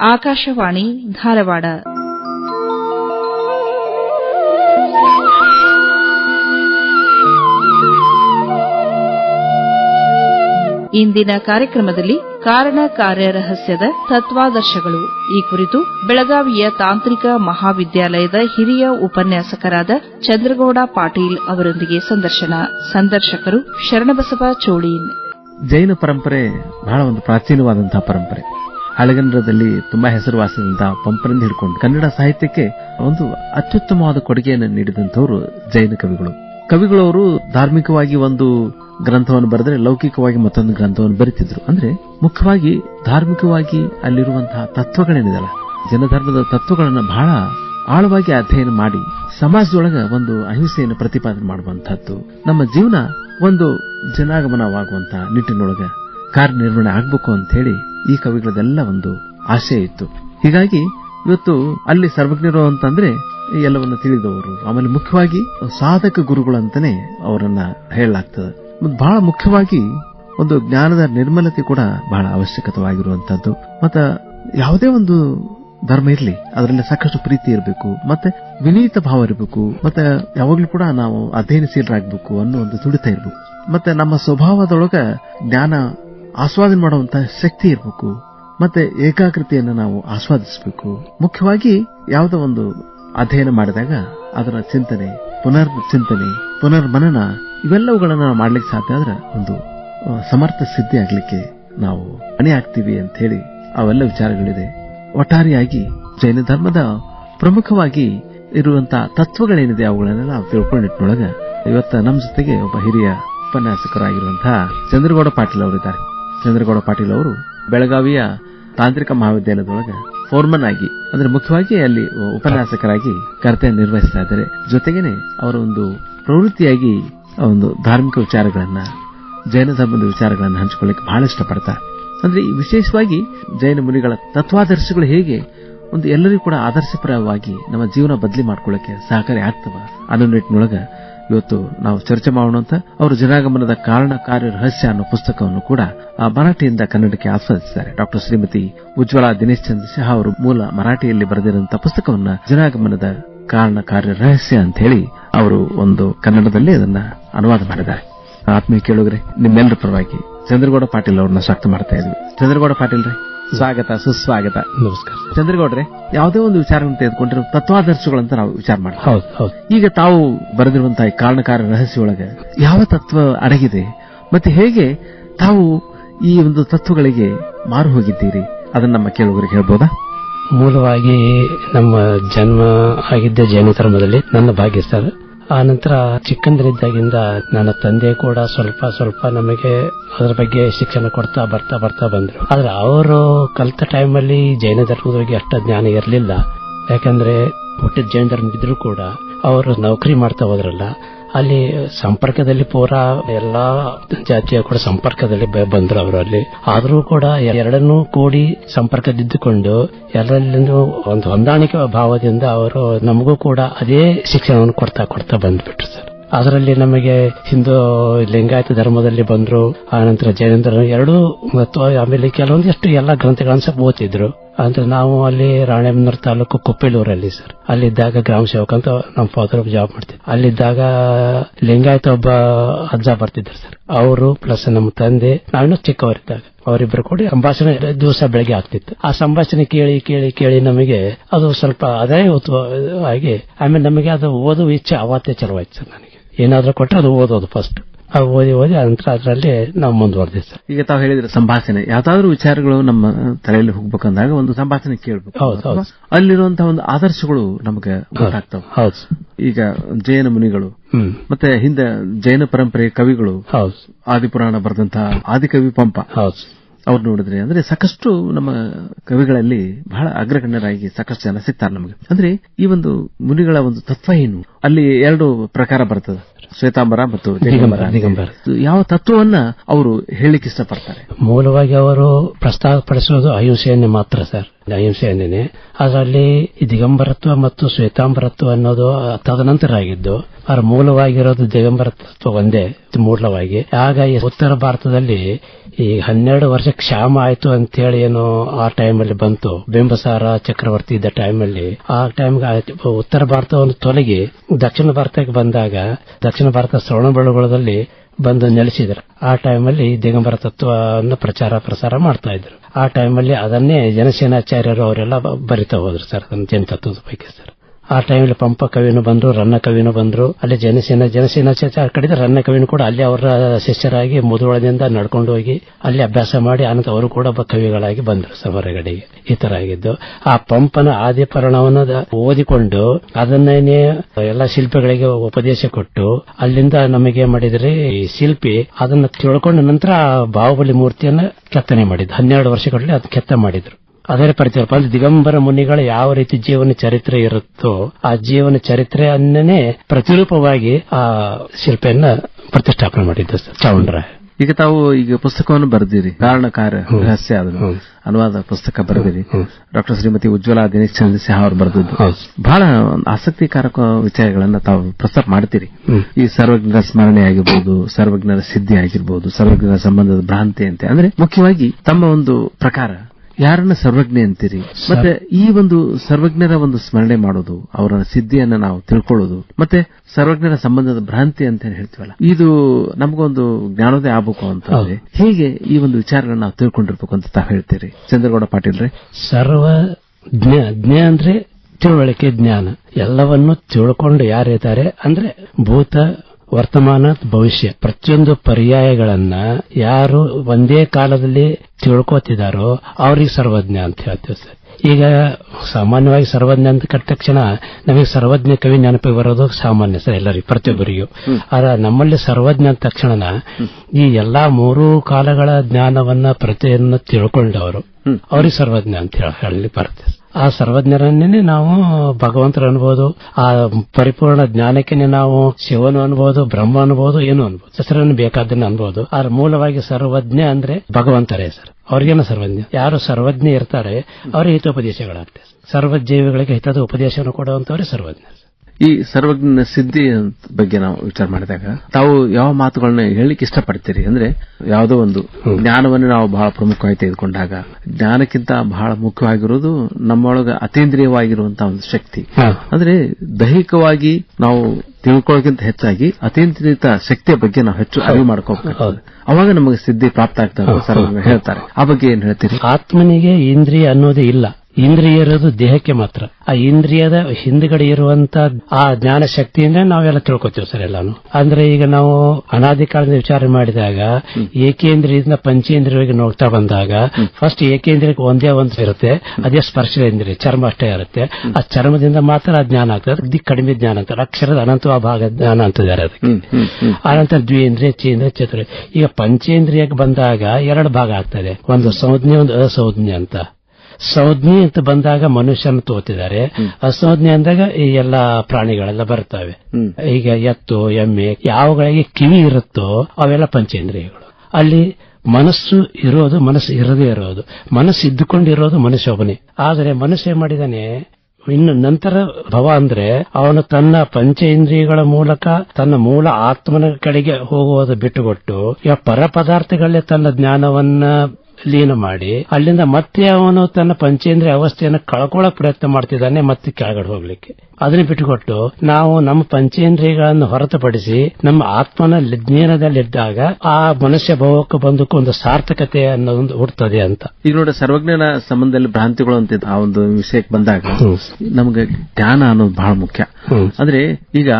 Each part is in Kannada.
ಆಕಾಶವಾಣಿ, ಧಾರವಾಡ. ಇಂದಿನ ಕಾರ್ಯಕ್ರಮದಲ್ಲಿ ಕಾರಣ ಕಾರ್ಯ ರಹಸ್ಯದ ತತ್ವಾದರ್ಶಗಳು. ಈ ಕುರಿತು ಬೆಳಗಾವಿಯ ತಾಂತ್ರಿಕ ಮಹಾವಿದ್ಯಾಲಯದ ಹಿರಿಯ ಉಪನ್ಯಾಸಕರಾದ ಚಂದ್ರಗೌಡ ಪಾಟೀಲ್ ಅವರೊಂದಿಗೆ ಸಂದರ್ಶನ. ಸಂದರ್ಶಕರು ಶರಣಬಸವ ಚೋಳೀನ್. ಜೈನ ಪರಂಪರೆ ಬಹಳ ಒಂದು ಪ್ರಾಚೀನವಾದಂತಹ ಪರಂಪರೆ. ಹಳಗನ್ನಡದಲ್ಲಿ ತುಂಬಾ ಹೆಸರುವಾಸಿಯಾದಂತಹ ಪಂಪರಿಂದ ಹಿಡ್ಕೊಂಡು ಕನ್ನಡ ಸಾಹಿತ್ಯಕ್ಕೆ ಒಂದು ಅತ್ಯುತ್ತಮವಾದ ಕೊಡುಗೆಯನ್ನು ನೀಡಿದಂತವರು ಜೈನ ಕವಿಗಳು. ಕವಿಗಳವರು ಧಾರ್ಮಿಕವಾಗಿ ಒಂದು ಗ್ರಂಥವನ್ನು ಬರೆದರೆ ಲೌಕಿಕವಾಗಿ ಮತ್ತೊಂದು ಗ್ರಂಥವನ್ನು ಬರೀತಿದ್ರು. ಅಂದ್ರೆ ಮುಖ್ಯವಾಗಿ ಧಾರ್ಮಿಕವಾಗಿ ಅಲ್ಲಿರುವಂತಹ ತತ್ವಗಳೇನಿದೆಯಲ್ಲ ಜನಧರ್ಮದ ತತ್ವಗಳನ್ನು ಬಹಳ ಆಳವಾಗಿ ಅಧ್ಯಯನ ಮಾಡಿ ಸಮಾಜದೊಳಗ ಒಂದು ಅಹಿಂಸೆಯನ್ನು ಪ್ರತಿಪಾದನೆ ಮಾಡುವಂತಹದ್ದು ನಮ್ಮ ಜೀವನ ಒಂದು ಜನಾಗಮನವಾಗುವಂತಹ ನಿಟ್ಟಿನೊಳಗೆ ಕಾರ್ಯನಿರ್ವಹಣೆ ಆಗಬೇಕು ಅಂತ ಹೇಳಿ ಈ ಕವಿಗಳದೆಲ್ಲ ಒಂದು ಆಶಯ ಇತ್ತು. ಹೀಗಾಗಿ ಇವತ್ತು ಅಲ್ಲಿ ಸರ್ವಜ್ಞರು ಅಂತಂದ್ರೆ ಎಲ್ಲವನ್ನ ತಿಳಿದವರು. ಆಮೇಲೆ ಮುಖ್ಯವಾಗಿ ಸಾಧಕ ಗುರುಗಳು ಅಂತಾನೆ ಅವರನ್ನ ಹೇಳಲಾಗ್ತದೆ. ಬಹಳ ಮುಖ್ಯವಾಗಿ ಒಂದು ಜ್ಞಾನದ ನಿರ್ಮಲತೆ ಕೂಡ ಬಹಳ ಅವಶ್ಯಕತವಾಗಿರುವಂತದ್ದು ಮತ್ತ ಯಾವುದೇ ಒಂದು ಧರ್ಮ ಇರಲಿ, ಅದರಲ್ಲಿ ಸಾಕಷ್ಟು ಪ್ರೀತಿ ಇರಬೇಕು, ಮತ್ತೆ ವಿನೀತ ಭಾವ ಇರಬೇಕು, ಮತ್ತೆ ಯಾವಾಗಲೂ ಕೂಡ ನಾವು ಅಧ್ಯಯನಶೀಲರಾಗಬೇಕು ಅನ್ನೋ ಒಂದು ತುಡಿತ ಇರಬೇಕು. ಮತ್ತೆ ನಮ್ಮ ಸ್ವಭಾವದೊಳಗ ಜ್ಞಾನ ಆಸ್ವಾದನೆ ಮಾಡುವಂತಹ ಶಕ್ತಿ ಇರಬೇಕು, ಮತ್ತೆ ಏಕಾಗ್ರತೆಯನ್ನು ನಾವು ಆಸ್ವಾದಿಸಬೇಕು. ಮುಖ್ಯವಾಗಿ ಯಾವುದೋ ಒಂದು ಅಧ್ಯಯನ ಮಾಡಿದಾಗ ಅದರ ಚಿಂತನೆ, ಪುನರ್ ಚಿಂತನೆ, ಪುನರ್ ಮನನ, ಇವೆಲ್ಲವುಗಳನ್ನ ನಾವು ಮಾಡ್ಲಿಕ್ಕೆ ಸಾಧ್ಯ ಆದ್ರೆ ಒಂದು ಸಮರ್ಥ ಸಿದ್ಧಿ ಆಗ್ಲಿಕ್ಕೆ ನಾವು ಮನೆ ಆಗ್ತೀವಿ ಅಂತ ಹೇಳಿ ಅವೆಲ್ಲ ವಿಚಾರಗಳಿದೆ. ಒಟ್ಟಾರೆಯಾಗಿ ಜೈನ ಧರ್ಮದ ಪ್ರಮುಖವಾಗಿ ಇರುವಂತಹ ತತ್ವಗಳೇನಿದೆ ಅವುಗಳನ್ನೆಲ್ಲ ನಾವು ತಿಳ್ಕೊಂಡ ನಿಟ್ಟಿನೊಳಗ ಇವತ್ತ ನಮ್ಮ ಜೊತೆಗೆ ಒಬ್ಬ ಹಿರಿಯ ಉಪನ್ಯಾಸಕರಾಗಿರುವಂತಹ ಚಂದ್ರಗೌಡ ಪಾಟೀಲ್ ಅವರಿದ್ದಾರೆ. ಚಂದ್ರಗೌಡ ಪಾಟೀಲ್ ಅವರು ಬೆಳಗಾವಿಯ ತಾಂತ್ರಿಕ ಮಹಾವಿದ್ಯಾಲಯದೊಳಗೆ ಫೋರ್ಮನ್ ಆಗಿ, ಅಂದ್ರೆ ಮುಖ್ಯವಾಗಿ ಅಲ್ಲಿ ಉಪನ್ಯಾಸಕರಾಗಿ ಕರ್ತವ್ಯ ನಿರ್ವಹಿಸ್ತಾ ಇದ್ದಾರೆ. ಜೊತೆಗೇನೆ ಅವರ ಒಂದು ಪ್ರವೃತ್ತಿಯಾಗಿ ಒಂದು ಧಾರ್ಮಿಕ ವಿಚಾರಗಳನ್ನ, ಜೈನ ಧರ್ಮದ ವಿಚಾರಗಳನ್ನು ಹಂಚಿಕೊಳ್ಳಕ್ಕೆ ಬಹಳ ಇಷ್ಟಪಡ್ತಾರೆ. ಅಂದ್ರೆ ವಿಶೇಷವಾಗಿ ಜೈನ ಮುನಿಗಳ ತತ್ವಾದರ್ಶಗಳು ಹೇಗೆ ಒಂದು ಎಲ್ಲರಿಗೂ ಕೂಡ ಆದರ್ಶಪ್ರಾಯವಾಗಿ ನಮ್ಮ ಜೀವನ ಬದಲಿ ಮಾಡಿಕೊಳ್ಳಕ್ಕೆ ಸಹಕಾರಿ ಆಗ್ತವ ಅನ್ನೋ ನಿಟ್ಟಿನೊಳಗ ಇವತ್ತು ನಾವು ಚರ್ಚೆ ಮಾಡೋಣ ಅಂತ ಅವರು ಜನಾಗಮನದ ಕಾರಣ ಕಾರ್ಯ ರಹಸ್ಯ ಅನ್ನೋ ಪುಸ್ತಕವನ್ನು ಕೂಡ ಆ, ಮರಾಠಿಯಿಂದ ಕನ್ನಡಕ್ಕೆ ಆಸ್ವಾದಿಸಿದ್ದಾರೆ. ಡಾಕ್ಟರ್ ಶ್ರೀಮತಿ ಉಜ್ವಲ ದಿನೇಶ್ ಚಂದ್ರ ಶಹಾ ಅವರು ಮೂಲ ಮರಾಠಿಯಲ್ಲಿ ಬರೆದಿರುವಂತಹ ಪುಸ್ತಕವನ್ನ ಜನಾಗಮನದ ಕಾರಣ ಕಾರ್ಯ ರಹಸ್ಯ ಅಂತ ಹೇಳಿ ಅವರು ಒಂದು ಕನ್ನಡದಲ್ಲಿ ಅದನ್ನ ಅನುವಾದ ಮಾಡಿದ್ದಾರೆ. ಆತ್ಮೀಯ ಕೇಳುಗರೆ ನಿಮ್ಮೆಲ್ಲರ ಪರವಾಗಿ ಚಂದ್ರಗೌಡ ಪಾಟೀಲ್ ಅವ್ರನ್ನ ಸ್ವಾಗತ ಮಾಡ್ತಾ ಇದ್ವಿ. ಚಂದ್ರಗೌಡ ಪಾಟೀಲ್ ರೇ ಸ್ವಾಗತ ಸುಸ್ವಾಗತ. ನಮಸ್ಕಾರ ಚಂದ್ರಗೌಡ್ರೆ ಯಾವುದೇ ಒಂದು ವಿಚಾರವನ್ನು ತೆಗೆದುಕೊಂಡ್ರೆ ತತ್ವಾದರ್ಶಗಳಂತ ನಾವು ವಿಚಾರ ಮಾಡ್ತೀವಿ. ಹೌದು ಹೌದು. ಈಗ ತಾವು ಬರೆದಿರುವಂತಹ ಈ ಕಾರಣಕಾರ ರಹಸ್ಯ ಒಳಗೆ ಯಾವ ತತ್ವ ಅಡಗಿದೆ ಮತ್ತೆ ಹೇಗೆ ತಾವು ಈ ಒಂದು ತತ್ವಗಳಿಗೆ ಮಾರು ಹೋಗಿದ್ದೀರಿ? ಅದನ್ನ ನಮ್ಮ ಕೇಳುವರಿಗೆ ಹೇಳ್ಬೋದಾ? ಮೂಲವಾಗಿ ನಮ್ಮ ಜನ್ಮ ಆಗಿದ್ದ ಜೈನ ಧರ್ಮದಲ್ಲಿ ನನ್ನ ಭಾಗ್ಯ ಸರ್. ಆ ನಂತರ ಚಿಕ್ಕಂದರಿದ್ದಾಗಿಂದ ನನ್ನ ತಂದೆ ಕೂಡ ಸ್ವಲ್ಪ ಸ್ವಲ್ಪ ನಮಗೆ ಅದರ ಬಗ್ಗೆ ಶಿಕ್ಷಣ ಕೊಡ್ತಾ ಬರ್ತಾ ಬರ್ತಾ ಬಂದ್ರು. ಆದ್ರೆ ಅವರು ಕಲಿತ ಟೈಮಲ್ಲಿ ಜೈನ ಧರ್ಮದ ಬಗ್ಗೆ ಅಷ್ಟ ಜ್ಞಾನ ಇರಲಿಲ್ಲ. ಯಾಕಂದ್ರೆ ಹುಟ್ಟಿದ ಜೈನ ಧರ್ಮ ಇದ್ರು ಕೂಡ ಅವರು ನೌಕರಿ ಮಾಡ್ತಾ ಹೋದ್ರಲ್ಲ. ಅಲ್ಲಿ ಸಂಪರ್ಕದಲ್ಲಿ ಪೂರಾ ಎಲ್ಲಾ ಜಾತಿಯ ಕೂಡ ಸಂಪರ್ಕದಲ್ಲಿ ಬಂದ್ರು ಅವರು ಅಲ್ಲಿ. ಆದರೂ ಕೂಡ ಎರಡನ್ನೂ ಕೂಡಿ ಸಂಪರ್ಕದಿದ್ದುಕೊಂಡು ಎಲ್ಲರಲ್ಲಿಂದ ಒಂದು ಹೊಂದಾಣಿಕೆ ಭಾವದಿಂದ ಅವರು ನಮಗೂ ಕೂಡ ಅದೇ ಶಿಕ್ಷಣವನ್ನು ಕೊಡ್ತಾ ಕೊಡ್ತಾ ಬಂದ್ಬಿಟ್ರು ಸರ್. ಅದರಲ್ಲಿ ನಮಗೆ ಹಿಂದೂ ಲಿಂಗಾಯತ ಧರ್ಮದಲ್ಲಿ ಬಂದ್ರು, ಆನಂತರ ಜೈನ ಧರ್ಮ ಎರಡೂ ಮತ್ತು ಆಮೇಲೆ ಕೆಲವೊಂದಿಷ್ಟು ಎಲ್ಲ ಗ್ರಂಥಗಳನ್ನು ಸಹ ಓದ್ತಿದ್ರು. ಅಂದ್ರೆ ನಾವು ಅಲ್ಲಿ ರಾಣೆಬೆನ್ನೂರು ತಾಲೂಕು ಕುಪ್ಪೇಲೂರಲ್ಲಿ ಸರ್. ಅಲ್ಲಿದ್ದಾಗ ಗ್ರಾಮ ಸೇವಕ ಅಂತ ನಮ್ಮ ಫಾದರ್ ಜಾಬ್ ಮಾಡ್ತಿದ್ರು. ಅಲ್ಲಿದ್ದಾಗ ಲಿಂಗಾಯತ ಒಬ್ಬ ಅಜ್ಜ ಬರ್ತಿದ್ರು ಸರ್. ಅವರು ಪ್ಲಸ್ ನಮ್ಮ ತಂದೆ ನಾವಿನ್ನೂ ಚಿಕ್ಕವರಿದ್ದಾಗ. ಅವರಿಬ್ಬರು ಕೂಡಿ ಸಂಭಾಷಣೆ ದಿವಸ ಬೆಳಗ್ಗೆ ಆಗ್ತಿತ್ತು. ಆ ಸಂಭಾಷಣೆ ಕೇಳಿ ಕೇಳಿ ಕೇಳಿ ನಮಗೆ ಅದು ಸ್ವಲ್ಪ ಅದೇ ಆಗಿ, ಆಮೇಲೆ ನಮಗೆ ಅದು ಓದುವ ಇಚ್ಛೆ ಅವತ್ತೇ ಚಲವಾಯ್ತು ಸರ್ ನನಗೆ. ಏನಾದರೂ ಕೊಟ್ಟರೆ ಅದು ಓದೋದು ಫಸ್ಟ್ ಅದು ಓದಿ ಓದಿ ನಂತರ ಅದರಲ್ಲಿ ನಾವು ಮುಂದುವರೆದಿವಿ ಸರ್ ಈಗ ತಾವು ಹೇಳಿದ್ರೆ ಸಂಭಾಷಣೆ. ಯಾವ್ದಾದ್ರು ವಿಚಾರಗಳು ನಮ್ಮ ತಲೆಯಲ್ಲಿ ಹೋಗ್ಬೇಕಂದಾಗ ಒಂದು ಸಂಭಾಷಣೆ ಕೇಳಬೇಕು. ಹೌದು. ಅಲ್ಲಿರುವಂತಹ ಒಂದು ಆದರ್ಶಗಳು ನಮಗೆ ಗೊತ್ತಾಗ್ತವೆ. ಹೌದು. ಈಗ ಜೈನ ಮುನಿಗಳು ಮತ್ತೆ ಹಿಂದೆ ಜೈನ ಪರಂಪರೆಯ ಕವಿಗಳು ಹೌದು. ಆದಿಪುರಾಣ ಬರೆದಂತಹ ಆದಿಕವಿ ಪಂಪ. ಹೌದು. ಅವ್ರು ನೋಡಿದ್ರೆ ಅಂದ್ರೆ ಸಾಕಷ್ಟು ನಮ್ಮ ಕವಿಗಳಲ್ಲಿ ಬಹಳ ಅಗ್ರಗಣ್ಯರಾಗಿ ಸಾಕಷ್ಟು ಜನ ಸಿಗ್ತಾರೆ ನಮಗೆ. ಅಂದ್ರೆ ಈ ಒಂದು ಮುನಿಗಳ ಒಂದು ತತ್ವ ಏನು? ಅಲ್ಲಿ ಎರಡು ಪ್ರಕಾರ ಬರ್ತದೆ. ಶ್ವೇತಾಂಬರ ಮತ್ತು ದಿಗಂಬರ. ದಿಗಂಬರ ಯಾವ ತತ್ವವನ್ನ ಅವರು ಹೇಳಲಿಕ್ಕೆ ಇಷ್ಟಪಡ್ತಾರೆ? ಮೂಲವಾಗಿ ಅವರು ಪ್ರಸ್ತಾವಪಡಿಸುವುದು ಅಹಿಂಸೆಯನ್ನೇ ಮಾತ್ರ ಸರ್. ಅಹಿಂಸೆಯನ್ನೇ ಅದರಲ್ಲಿ ದಿಗಂಬರತ್ವ ಮತ್ತು ಶ್ವೇತಾಂಬರತ್ವ ಅನ್ನೋದು ತದನಂತರ ಆಗಿದ್ದು ಅದರ ಮೂಲವಾಗಿರೋದು ದಿಗಂಬರತ್ವ ಒಂದೇ ಮೂಲವಾಗಿ ಆಗ ಈ ಉತ್ತರ ಭಾರತದಲ್ಲಿ ಈ ಹನ್ನೆರಡು ವರ್ಷ ಕ್ಷಾಮ ಆಯ್ತು ಅಂತೇಳಿ ಏನು ಆ ಟೈಮಲ್ಲಿ ಬಂತು. ಬಿಂಬಸಾರ ಚಕ್ರವರ್ತಿ ಇದ್ದ ಟೈಮಲ್ಲಿ. ಆ ಟೈಮ್ಗೆ ಉತ್ತರ ಭಾರತವನ್ನು ತೊಲಗಿ ದಕ್ಷಿಣ ಭಾರತಕ್ಕೆ ಬಂದಾಗ, ದಕ್ಷಿಣ ಭಾರತ ಶ್ರವಣಬೆಳಗೊಳದಲ್ಲಿ ಬಂದು ನೆಲೆಸಿದ್ರು. ಆ ಟೈಮಲ್ಲಿ ದಿಗಂಬರ ತತ್ವವನ್ನು ಪ್ರಚಾರ ಪ್ರಸಾರ ಮಾಡ್ತಾ ಇದ್ರು. ಆ ಟೈಮಲ್ಲಿ ಅದನ್ನೇ ಜನಸೇನಾಚಾರ್ಯರು ಅವರೆಲ್ಲ ಬರಿತಾ ಹೋದ್ರು ಸರ್ ಜೈನ ತತ್ವದ ಬಗ್ಗೆ ಸರ್. ಆ ಟೈಮಲ್ಲಿ ಪಂಪ ಕವಿನು ಬಂದ್ರು, ರನ್ನ ಕವಿನು ಬಂದ್ರು. ಅಲ್ಲಿ ಜನಸೇನ ಜನಸೇನ ಕಡಿದ ರನ್ನ ಕವಿನು ಕೂಡ ಅಲ್ಲಿ ಅವರ ಶಿಷ್ಯರಾಗಿ ಮುದುವಳದಿಂದ ನಡ್ಕೊಂಡು ಹೋಗಿ ಅಲ್ಲಿ ಅಭ್ಯಾಸ ಮಾಡಿ ಆನಂತರ ಅವರು ಕೂಡ ಒಬ್ಬ ಕವಿಗಳಾಗಿ ಬಂದರು ಸಮರಗಡೆಗೆ. ಈ ತರ ಆಗಿದ್ದು. ಆ ಪಂಪನ ಆದಿಪರಣವನ್ನು ಓದಿಕೊಂಡು ಅದನ್ನೇ ಎಲ್ಲ ಶಿಲ್ಪಿಗಳಿಗೆ ಉಪದೇಶ ಕೊಟ್ಟು ಅಲ್ಲಿಂದ ನಮಗೆ ಮಾಡಿದ್ರೆ? ಈ ಶಿಲ್ಪಿ ಅದನ್ನು ತಿಳ್ಕೊಂಡ ನಂತರ ಬಾಹುಬಲಿ ಮೂರ್ತಿಯನ್ನು ಕೆತ್ತನೆ ಮಾಡಿದ್ದು. ಹನ್ನೆರಡು ವರ್ಷಗಳಲ್ಲಿ ಅದು ಕೆತ್ತ ಮಾಡಿದ್ರು. ಅದೇ ಪರಿಚಯಪ್ಪ ಅಂದ್ರೆ ದಿಗಂಬರ ಮುನಿಗಳ ಯಾವ ರೀತಿ ಜೀವನ ಚರಿತ್ರೆ ಇರುತ್ತೋ ಆ ಜೀವನ ಚರಿತ್ರೆಯನ್ನೇ ಪ್ರತಿರೂಪವಾಗಿ ಆ ಶಿಲ್ಪೆಯನ್ನ ಪ್ರತಿಷ್ಠಾಪನೆ ಮಾಡಿದ್ದು ಸರ್. ಈಗ ತಾವು ಈಗ ಪುಸ್ತಕವನ್ನು ಬರೆದಿರಿ. ಕಾರಣಕಾರ ರಹಸ್ಯ ಅದನ್ನು ಅನುವಾದ ಪುಸ್ತಕ ಬರೆದಿರಿ. ಡಾಕ್ಟರ್ ಶ್ರೀಮತಿ ಉಜ್ವಲ ದಿನೇಶ್ ಚಂದ್ರ ಸಿಂಹ ಅವರು ಬರೆದಿದ್ದು. ಬಹಳ ಆಸಕ್ತಿಕಾರಕ ವಿಚಾರಗಳನ್ನ ತಾವು ಪ್ರಸ್ತಾಪ ಮಾಡ್ತೀರಿ. ಈ ಸರ್ವಜ್ಞರ ಸ್ಮರಣೆ ಆಗಿರ್ಬೋದು ಸರ್ವಜ್ಞರ ಸಿದ್ಧಿ ಆಗಿರ್ಬೋದು ಸರ್ವಜ್ಞರ ಸಂಬಂಧದ ಭ್ರಾಂತಿ ಅಂತೆ. ಅಂದ್ರೆ ಮುಖ್ಯವಾಗಿ ತಮ್ಮ ಒಂದು ಪ್ರಕಾರ ಯಾರನ್ನ ಸರ್ವಜ್ಞ ಅಂತೀರಿ? ಮತ್ತೆ ಈ ಒಂದು ಸರ್ವಜ್ಞರ ಒಂದು ಸ್ಮರಣೆ ಮಾಡೋದು ಅವರ ಸಿದ್ಧಿಯನ್ನ ನಾವು ತಿಳ್ಕೊಳ್ಳೋದು ಮತ್ತೆ ಸರ್ವಜ್ಞರ ಸಂಬಂಧದ ಭ್ರಾಂತಿ ಅಂತ ಹೇಳ್ತೀವಲ್ಲ? ಇದು ನಮಗೊಂದು ಜ್ಞಾನೋದಯ ಆಗ್ಬೇಕು ಅಂತ ಹೇಗೆ ಈ ಒಂದು ವಿಚಾರಗಳನ್ನ ನಾವು ತಿಳ್ಕೊಂಡಿರ್ಬೇಕು ಅಂತ ತಾವು ಹೇಳ್ತೀರಿ? ಚಂದ್ರಗೌಡ ಪಾಟೀಲ್ರೆ. ಸರ್ವ ಜ್ಞ ಜ್ಞ ಅಂದ್ರೆ ತಿಳುವಳಿಕೆ ಜ್ಞಾನ. ಎಲ್ಲವನ್ನು ತಿಳ್ಕೊಂಡು ಯಾರಿದ್ದಾರೆ ಅಂದ್ರೆ ಭೂತ ವರ್ತಮಾನ ಭವಿಷ್ಯ. ಪ್ರತಿಯೊಂದು ಪರ್ಯಾಯಗಳನ್ನ ಯಾರು ಒಂದೇ ಕಾಲದಲ್ಲಿ ತಿಳ್ಕೊತಿದಾರೋ ಅವ್ರಿಗೆ ಸರ್ವಜ್ಞ ಅಂತ ಹೇಳ್ತೀವಿ ಸರ್. ಈಗ ಸಾಮಾನ್ಯವಾಗಿ ಸರ್ವಜ್ಞ ಅಂತ ಕಟ್ಟ ತಕ್ಷಣ ನಮಗೆ ಸರ್ವಜ್ಞ ಕವಿ ನೆನಪಿಗೆ ಬರೋದು ಸಾಮಾನ್ಯ ಸರ್ ಎಲ್ಲರಿಗೂ ಪ್ರತಿಯೊಬ್ಬರಿಗೂ. ಆದ್ರೆ ನಮ್ಮಲ್ಲಿ ಸರ್ವಜ್ಞ ಅಂದ ತಕ್ಷಣ ಈ ಎಲ್ಲಾ ಮೂರು ಕಾಲಗಳ ಜ್ಞಾನವನ್ನ ಪ್ರತಿಯನ್ನು ತಿಳ್ಕೊಂಡವರು ಅವ್ರಿಗೆ ಸರ್ವಜ್ಞ ಅಂತ ಹೇಳಿ ಬರ್ತೇವೆ ಬರುತ್ತೆ ಆ ಸರ್ವಜ್ಞರನ್ನೇ ನಾವು ಭಗವಂತರು ಅನ್ಬೋದು, ಆ ಪರಿಪೂರ್ಣ ಜ್ಞಾನಕ್ಕೆ ನಾವು ಶಿವನು ಅನ್ಬೋದು, ಬ್ರಹ್ಮ ಅನ್ಬೋದು, ಏನು ಅನ್ಬೋದು ಹೆಸರನ್ನು ಬೇಕಾದನ್ನ ಅನ್ಬೋದು. ಆದ್ರೆ ಮೂಲವಾಗಿ ಸರ್ವಜ್ಞ ಅಂದ್ರೆ ಭಗವಂತರೇ ಸರ್. ಅವ್ರಿಗೇನು ಸರ್ವಜ್ಞ? ಯಾರು ಸರ್ವಜ್ಞ ಇರ್ತಾರೆ, ಅವರಿಗೆ ಹಿತೋಪದೇಶಗಳಾಗ್ತದೆ. ಸರ್ವಜೀವಿಗಳಿಗೆ ಹಿತದ ಉಪದೇಶವನ್ನು ಕೊಡುವಂತವರೇ ಸರ್ವಜ್ಞ ಈ ಸರ್ವಜ್ಞನ ಸಿದ್ಧಿ ಬಗ್ಗೆ ನಾವು ವಿಚಾರ ಮಾಡಿದಾಗ ತಾವು ಯಾವ ಮಾತುಗಳನ್ನ ಹೇಳಲಿಕ್ಕೆ ಇಷ್ಟಪಡ್ತೀರಿ? ಅಂದ್ರೆ ಯಾವುದೋ ಒಂದು ಜ್ಞಾನವನ್ನು ನಾವು ಬಹಳ ಪ್ರಮುಖವಾಗಿ ತೆಗೆದುಕೊಂಡಾಗ ಜ್ಞಾನಕ್ಕಿಂತ ಬಹಳ ಮುಖ್ಯವಾಗಿರೋದು ನಮ್ಮೊಳಗ ಅತೀಂದ್ರಿಯವಾಗಿರುವಂತಹ ಒಂದು ಶಕ್ತಿ. ಅಂದ್ರೆ ದೈಹಿಕವಾಗಿ ನಾವು ತಿಳ್ಕೊಳ್ಳೋಕ್ಕಿಂತ ಹೆಚ್ಚಾಗಿ ಅತೀಂದ್ರಿತ ಶಕ್ತಿಯ ಬಗ್ಗೆ ನಾವು ಹೆಚ್ಚು ಅರಿವು ಮಾಡ್ಕೋಬೇಕು. ಅವಾಗ ನಮಗೆ ಸಿದ್ಧಿ ಪ್ರಾಪ್ತ ಆಗ್ತದೆ ಸರ್ ಹೇಳ್ತಾರೆ. ಆ ಬಗ್ಗೆ ಏನ್ ಹೇಳ್ತೀರಿ? ಆತ್ಮನಿಗೆ ಇಂದ್ರಿಯ ಅನ್ನೋದೇ ಇಲ್ಲ. ಇಂದ್ರಿಯ ಇರೋದು ದೇಹಕ್ಕೆ ಮಾತ್ರ. ಆ ಇಂದ್ರಿಯದ ಹಿಂದ್ಗಡೆ ಇರುವಂತ ಆ ಜ್ಞಾನ ಶಕ್ತಿಯಿಂದ ನಾವೆಲ್ಲ ತಿಳ್ಕೊತೀವಿ ಸರ್ ಎಲ್ಲಾನು. ಅಂದ್ರೆ ಈಗ ನಾವು ಅನಾದಿ ಕಾಲದಿಂದ ವಿಚಾರ ಮಾಡಿದಾಗ ಏಕೇಂದ್ರಿಯದಿಂದ ಪಂಚೇಂದ್ರಿಯವಾಗಿ ನೋಡ್ತಾ ಬಂದಾಗ ಫಸ್ಟ್ ಏಕೇಂದ್ರಿಯಕ್ಕೆ ಒಂದೇ ಒಂದು ಇರುತ್ತೆ ಅದೇ ಸ್ಪರ್ಶೇಂದ್ರಿಯ ಚರ್ಮ ಅಷ್ಟೇ ಇರುತ್ತೆ. ಆ ಚರ್ಮದಿಂದ ಮಾತ್ರ ಆ ಜ್ಞಾನ ಆಗ್ತದೆ ಅತಿ ಕಡಿಮೆ ಜ್ಞಾನ ಅಂತಾರೆ ಅಕ್ಷರದ ಅನಂತವ ಭಾಗ ಜ್ಞಾನ ಅಂತಿದ್ದಾರೆ ಅದಕ್ಕೆ. ಅನಂತ ಆನಂತರ ದ್ವಿಂದ್ರಿಯ ಚೇಂದ್ರಿಯ ಚತುರ ಈಗ ಪಂಚೇಂದ್ರಿಯಕ್ಕೆ ಬಂದಾಗ ಎರಡು ಭಾಗ ಆಗ್ತದೆ ಒಂದು ಸಂಜ್ಞೆ ಒಂದು ಅಸಂಜ್ಞೆ ಅಂತ. ಸಂಜ್ಞೆ ಅಂತ ಬಂದಾಗ ಮನುಷ್ಯನ ತೋತಿದ್ದಾರೆ. ಅಸಂಜ್ಞೆ ಅಂದಾಗ ಈ ಎಲ್ಲಾ ಪ್ರಾಣಿಗಳೆಲ್ಲ ಬರ್ತವೆ. ಈಗ ಎತ್ತು ಎಮ್ಮೆ ಯಾವಗಳಿಗೆ ಕಿವಿ ಇರುತ್ತೋ ಅವೆಲ್ಲ ಪಂಚೇಂದ್ರಿಯಗಳು. ಅಲ್ಲಿ ಮನಸ್ಸು ಇರೋದು ಮನಸ್ಸು ಇರದೇ ಇರೋದು. ಮನಸ್ಸು ಇದ್ದುಕೊಂಡಿರೋದು ಮನುಷ್ಯ ಒಬ್ಬನೇ ಆದರೆ ಮನುಷ್ಯ ಮಾಡಿದಾನೆ? ಇನ್ನು ನಂತರ ಭವ ಅಂದ್ರೆ ಅವನು ತನ್ನ ಪಂಚೇಂದ್ರಿಯಗಳ ಮೂಲಕ ತನ್ನ ಮೂಲ ಆತ್ಮನ ಕಡೆಗೆ ಹೋಗುವುದು ಬಿಟ್ಟುಕೊಟ್ಟು ಯಾ ಪರ ಪದಾರ್ಥಗಳೇ ತನ್ನ ಜ್ಞಾನವನ್ನ ಲೀನ ಮಾಡಿ ಅಲ್ಲಿಂದ ಮತ್ತೆ ಅವನು ತನ್ನ ಪಂಚೇಂದ್ರಿಯ ಅವಸ್ಥೆಯನ್ನು ಕಳ್ಕೊಳ್ಳಕ್ ಪ್ರಯತ್ನ ಮಾಡ್ತಿದ್ದಾನೆ ಮತ್ತೆ ಕೆಳಗಡೆ ಹೋಗ್ಲಿಕ್ಕೆ. ಅದನ್ನ ಬಿಟ್ಟುಕೊಟ್ಟು ನಾವು ನಮ್ಮ ಪಂಚೇಂದ್ರಿಯಗಳನ್ನು ಹೊರತುಪಡಿಸಿ ನಮ್ಮ ಆತ್ಮನ ಜ್ಞಾನದಲ್ಲಿದ್ದಾಗ ಆ ಮನುಷ್ಯ ಭಾವಕ್ಕೆ ಬಂದಕ್ಕೂ ಒಂದು ಸಾರ್ಥಕತೆ ಅನ್ನೋದೊಂದು ಹುಡ್ತದೆ ಅಂತ. ಈಗ ನೋಡಿ ಸರ್ವಜ್ಞನ ಸಂಬಂಧದಲ್ಲಿ ಭ್ರಾಂತಿಗಳು ಅಂತ ಆ ಒಂದು ವಿಷಯಕ್ಕೆ ಬಂದಾಗ ನಮಗೆ ಜ್ಞಾನ ಅನ್ನೋದು ಬಹಳ ಮುಖ್ಯ. ಅಂದ್ರೆ ಈಗ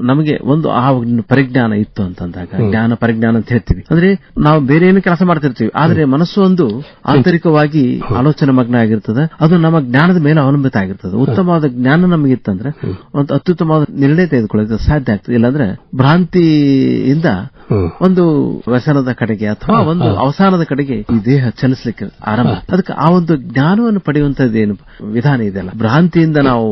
ನಮಗೆ ಒಂದು ಆ ಪರಿಜ್ಞಾನ ಇತ್ತು ಅಂತಂದಾಗ ಜ್ಞಾನ ಪರಿಜ್ಞಾನ ಅಂತ ಹೇಳ್ತೀವಿ. ಅಂದ್ರೆ ನಾವು ಬೇರೆ ಏನು ಕೆಲಸ ಮಾಡ್ತಿರ್ತೀವಿ ಆದ್ರೆ ಮನಸ್ಸು ಒಂದು ಆಂತರಿಕವಾಗಿ ಆಲೋಚನೆ ಮಗ್ನ ಆಗಿರ್ತದೆ ಅದು ನಮ್ಮ ಜ್ಞಾನದ ಮೇಲೆ ಅವಲಂಬಿತ ಆಗಿರ್ತದೆ. ಉತ್ತಮವಾದ ಜ್ಞಾನ ನಮಗೆ ಇತ್ತಂದ್ರೆ ಒಂದು ಅತ್ಯುತ್ತಮವಾದ ನಿರ್ಣಯ ತೆಗೆದುಕೊಳ್ಳೋಕೆ ಸಾಧ್ಯ ಆಗ್ತದೆ. ಇಲ್ಲಾಂದ್ರೆ ಭ್ರಾಂತಿಯಿಂದ. ಒಂದು ವ್ಯಸನದ ಕಡೆಗೆ ಅಥವಾ ಒಂದು ಅವಸಾನದ ಕಡೆಗೆ ಈ ದೇಹ ಚಲಿಸಲಿಕ್ಕೆ ಆರಂಭ. ಅದಕ್ಕೆ ಆ ಒಂದು ಜ್ಞಾನವನ್ನು ಪಡೆಯುವಂತದ್ದೇನು ವಿಧಾನ ಇದೆಯಲ್ಲ? ಭ್ರಾಂತಿಯಿಂದ ನಾವು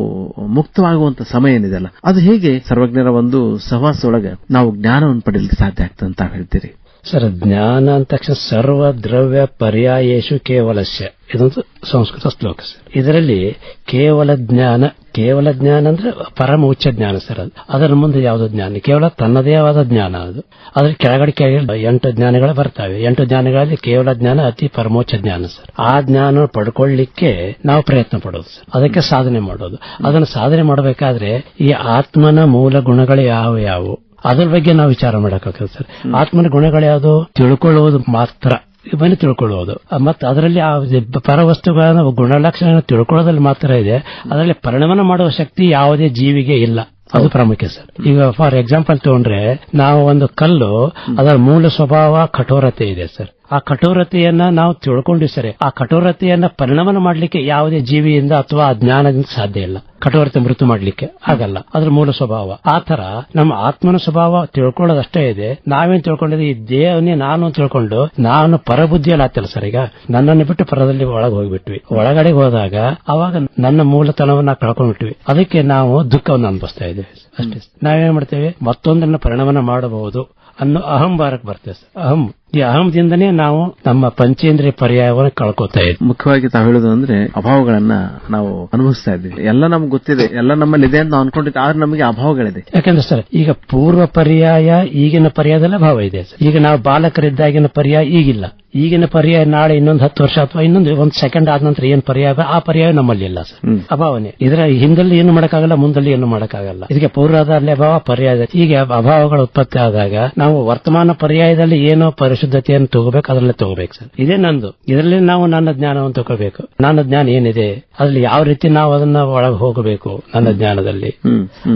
ಮುಕ್ತವಾಗುವಂತ ಸಮಯ ಏನಿದೆಯಲ್ಲ? ಅದು ಹೇಗೆ ಸರ್ವಜ್ಞರ ಒಂದು ಸಹವಾಸದೊಳಗೆ ನಾವು ಜ್ಞಾನವನ್ನು ಪಡೆಯಲಿಕ್ಕೆ ಸಾಧ್ಯ ಆಗ್ತದೆ ಅಂತ ಹೇಳ್ತೀರಿ? ಸರ್ ಜ್ಞಾನ ಅಂದ ತಕ್ಷಣ ಸರ್ವ ದ್ರವ್ಯ ಪರ್ಯಾಯೇಶು ಕೇವಲಸ್ಯ. ಇದೊಂದು ಸಂಸ್ಕೃತ ಶ್ಲೋಕ ಸರ್. ಇದರಲ್ಲಿ ಕೇವಲ ಜ್ಞಾನ ಕೇವಲ ಜ್ಞಾನ ಅಂದ್ರೆ ಪರಮ ಉಚ್ಚ ಜ್ಞಾನ ಸರ್ ಅದು. ಅದರ ಮುಂದೆ ಯಾವುದು ಜ್ಞಾನ, ಕೇವಲ ತನ್ನದೇ ಆದ ಜ್ಞಾನ ಅದು. ಅದ್ರ ಕೆಳಗಡೆ ಕೆಳಗಡೆ ಎಂಟು ಜ್ಞಾನಗಳು ಬರ್ತವೆ. ಎಂಟು ಜ್ಞಾನಗಳಲ್ಲಿ ಕೇವಲ ಜ್ಞಾನ, ಅತಿ ಪರಮೋಚ್ಚ ಜ್ಞಾನ ಸರ್. ಆ ಜ್ಞಾನ ಪಡ್ಕೊಳ್ಳಿಕ್ಕೆ ನಾವು ಪ್ರಯತ್ನ ಪಡೋದು ಸರ್. ಅದಕ್ಕೆ ಸಾಧನೆ ಮಾಡೋದು. ಅದನ್ನು ಸಾಧನೆ ಮಾಡಬೇಕಾದ್ರೆ ಈ ಆತ್ಮನ ಮೂಲ ಗುಣಗಳು ಯಾವ ಯಾವುವು ಅದ್ರ ಬಗ್ಗೆ ನಾವು ವಿಚಾರ ಮಾಡಕ್ಕಾಗತ್ತೆ ಸರ್. ಆತ್ಮನ ಗುಣಗಳು ಯಾವುದು? ತಿಳ್ಕೊಳ್ಳುವುದು ಮಾತ್ರ. ಇವನ್ನ ತಿಳ್ಕೊಳ್ಳುವುದು. ಮತ್ತೆ ಅದರಲ್ಲಿ ಆ ಪರವಸ್ತುಗಳ ಗುಣಲಕ್ಷಣ ತಿಳ್ಕೊಳ್ಳೋದ್ರಲ್ಲಿ ಮಾತ್ರ ಇದೆ. ಅದರಲ್ಲಿ ಪರಿಣಾಮ ಮಾಡುವ ಶಕ್ತಿ ಯಾವುದೇ ಜೀವಿಗೆ ಇಲ್ಲ. ಅದು ಪ್ರಾಮುಖ್ಯ ಸರ್. ಈಗ ಫಾರ್ ಎಕ್ಸಾಂಪಲ್ ತಗೊಂಡ್ರೆ ನಾವು ಒಂದು ಕಲ್ಲು ಅದರ ಮೂಲ ಸ್ವಭಾವ ಕಠೋರತೆ ಇದೆ ಸರ್. ಆ ಕಠೋರತೆಯನ್ನ ನಾವು ತಿಳ್ಕೊಂಡಿವಿ ಸರಿ ಆ ಕಠೋರತೆಯನ್ನ ಪರಿಣಾಮ ಮಾಡಲಿಕ್ಕೆ ಯಾವುದೇ ಜೀವಿಯಿಂದ ಅಥವಾ ಆ ಜ್ಞಾನದಿಂದ ಸಾಧ್ಯ ಇಲ್ಲ. ಕಠೋರತೆ ಮೃತು ಮಾಡಲಿಕ್ಕೆ ಆಗಲ್ಲ. ಅದ್ರ ಮೂಲ ಸ್ವಭಾವ. ಆ ತರ ನಮ್ಮ ಆತ್ಮನ ಸ್ವಭಾವ ತಿಳ್ಕೊಳ್ಳೋದಷ್ಟೇ ಇದೆ. ನಾವೇನ್ ತಿಳ್ಕೊಂಡಿದ್ವಿ ಈ ದೇಹನೇ ನಾನು ತಿಳ್ಕೊಂಡು ನಾನು ಪರಬುದ್ಧಿಯಲ್ಲಿ ಆತಲ್ಲ ಸರ್ ಈಗ? ನನ್ನನ್ನು ಬಿಟ್ಟು ಪರದಲ್ಲಿ ಒಳಗೆ ಹೋಗ್ಬಿಟ್ವಿ. ಒಳಗಡೆ ಹೋದಾಗ ಅವಾಗ ನನ್ನ ಮೂಲತನವನ್ನ ಕಳ್ಕೊಂಡ್ಬಿಟ್ವಿ. ಅದಕ್ಕೆ ನಾವು ದುಃಖವನ್ನು ಅನುಭವಿಸ್ತಾ ಇದ್ದೇವೆ. ಅಷ್ಟೇ. ನಾವೇನ್ ಮಾಡ್ತೇವೆ? ಮತ್ತೊಂದನ್ನ ಪರಿಣಾಮ ಮಾಡಬಹುದು. ಅನ್ನೋ ಅಹಂಭಾರಕ್ಕೆ ಬರ್ತೇವೆ ಸರ್. ಅಹಂ. ಈ ಅಹಂದಿಂದನೇ ನಾವು ನಮ್ಮ ಪಂಚೇಂದ್ರಿಯ ಪರ್ಯಾಯವನ್ನು ಕಳ್ಕೊತಾ ಇದ್ವಿ. ಮುಖ್ಯವಾಗಿ ತಾವು ಹೇಳುದು ಅಂದ್ರೆ ಅಭಾವಗಳನ್ನ ನಾವು ಅನುಭವಿಸ್ತಾ ಇದ್ದೀವಿ. ಎಲ್ಲ ನಮ್ಗೆ ಗೊತ್ತಿದೆ. ಎಲ್ಲ ನಮ್ಮಲ್ಲಿ ಇದೆ ಅಂತ ನಾವು ಅನ್ಕೊಂಡಿದ್ದೆ ಆದ್ರೆ ನಮಗೆ ಅಭಾವಗಳಿದೆ. ಯಾಕಂದ್ರೆ ಸರ್ ಈಗ ಪೂರ್ವ ಪರ್ಯಾಯ ಈಗಿನ ಪರ್ಯಾಯದಲ್ಲ ಅಭಾವ ಇದೆ ಸರ್. ಈಗ ನಾವು ಬಾಲಕರಿದ್ದಾಗಿನ ಪರ್ಯಾಯ ಈಗಿಲ್ಲ. ಈಗಿನ ಪರ್ಯಾಯ ನಾಳೆ ಇನ್ನೊಂದು ಹತ್ತು ವರ್ಷ ಅಥವಾ ಇನ್ನೊಂದು ಒಂದು ಸೆಕೆಂಡ್ ಆದ ನಂತರ ಏನ್ ಪರ್ಯಾಯ ಆ ಪರ್ಯಾಯ ನಮ್ಮಲ್ಲಿ ಇಲ್ಲ ಸರ್. ಅಭಾವನೆ. ಇದರ ಹಿಂದಲ್ಲಿ ಏನು ಮಾಡಕ್ಕಾಗಲ್ಲ ಮುಂದಲ್ಲಿ ಏನು ಮಾಡಕ್ಕಾಗಲ್ಲ. ಇದಕ್ಕೆ ಪೂರ್ವದಲ್ಲಿ ಅಭಾವ ಪರ್ಯಾಯ ಈಗ ಅಭಾವಗಳು ಉತ್ಪತ್ತಿ ಆದಾಗ ನಾವು ವರ್ತಮಾನ ಪರ್ಯಾಯದಲ್ಲಿ ಏನೋ ಪರಿಶುದ್ಧತೆಯನ್ನು ತಗೋಬೇಕು ಅದರಲ್ಲೇ ತಗೋಬೇಕು ಸರ್. ಇದೇ ನಂದು. ಇದರಲ್ಲಿ ನಾವು ನನ್ನ ಜ್ಞಾನವನ್ನು ತಗೋಬೇಕು. ನನ್ನ ಜ್ಞಾನ ಏನಿದೆ ಅದ್ರಲ್ಲಿ ಯಾವ ರೀತಿ ನಾವು ಅದನ್ನ ಒಳಗೆ ಹೋಗಬೇಕು ನನ್ನ ಜ್ಞಾನದಲ್ಲಿ.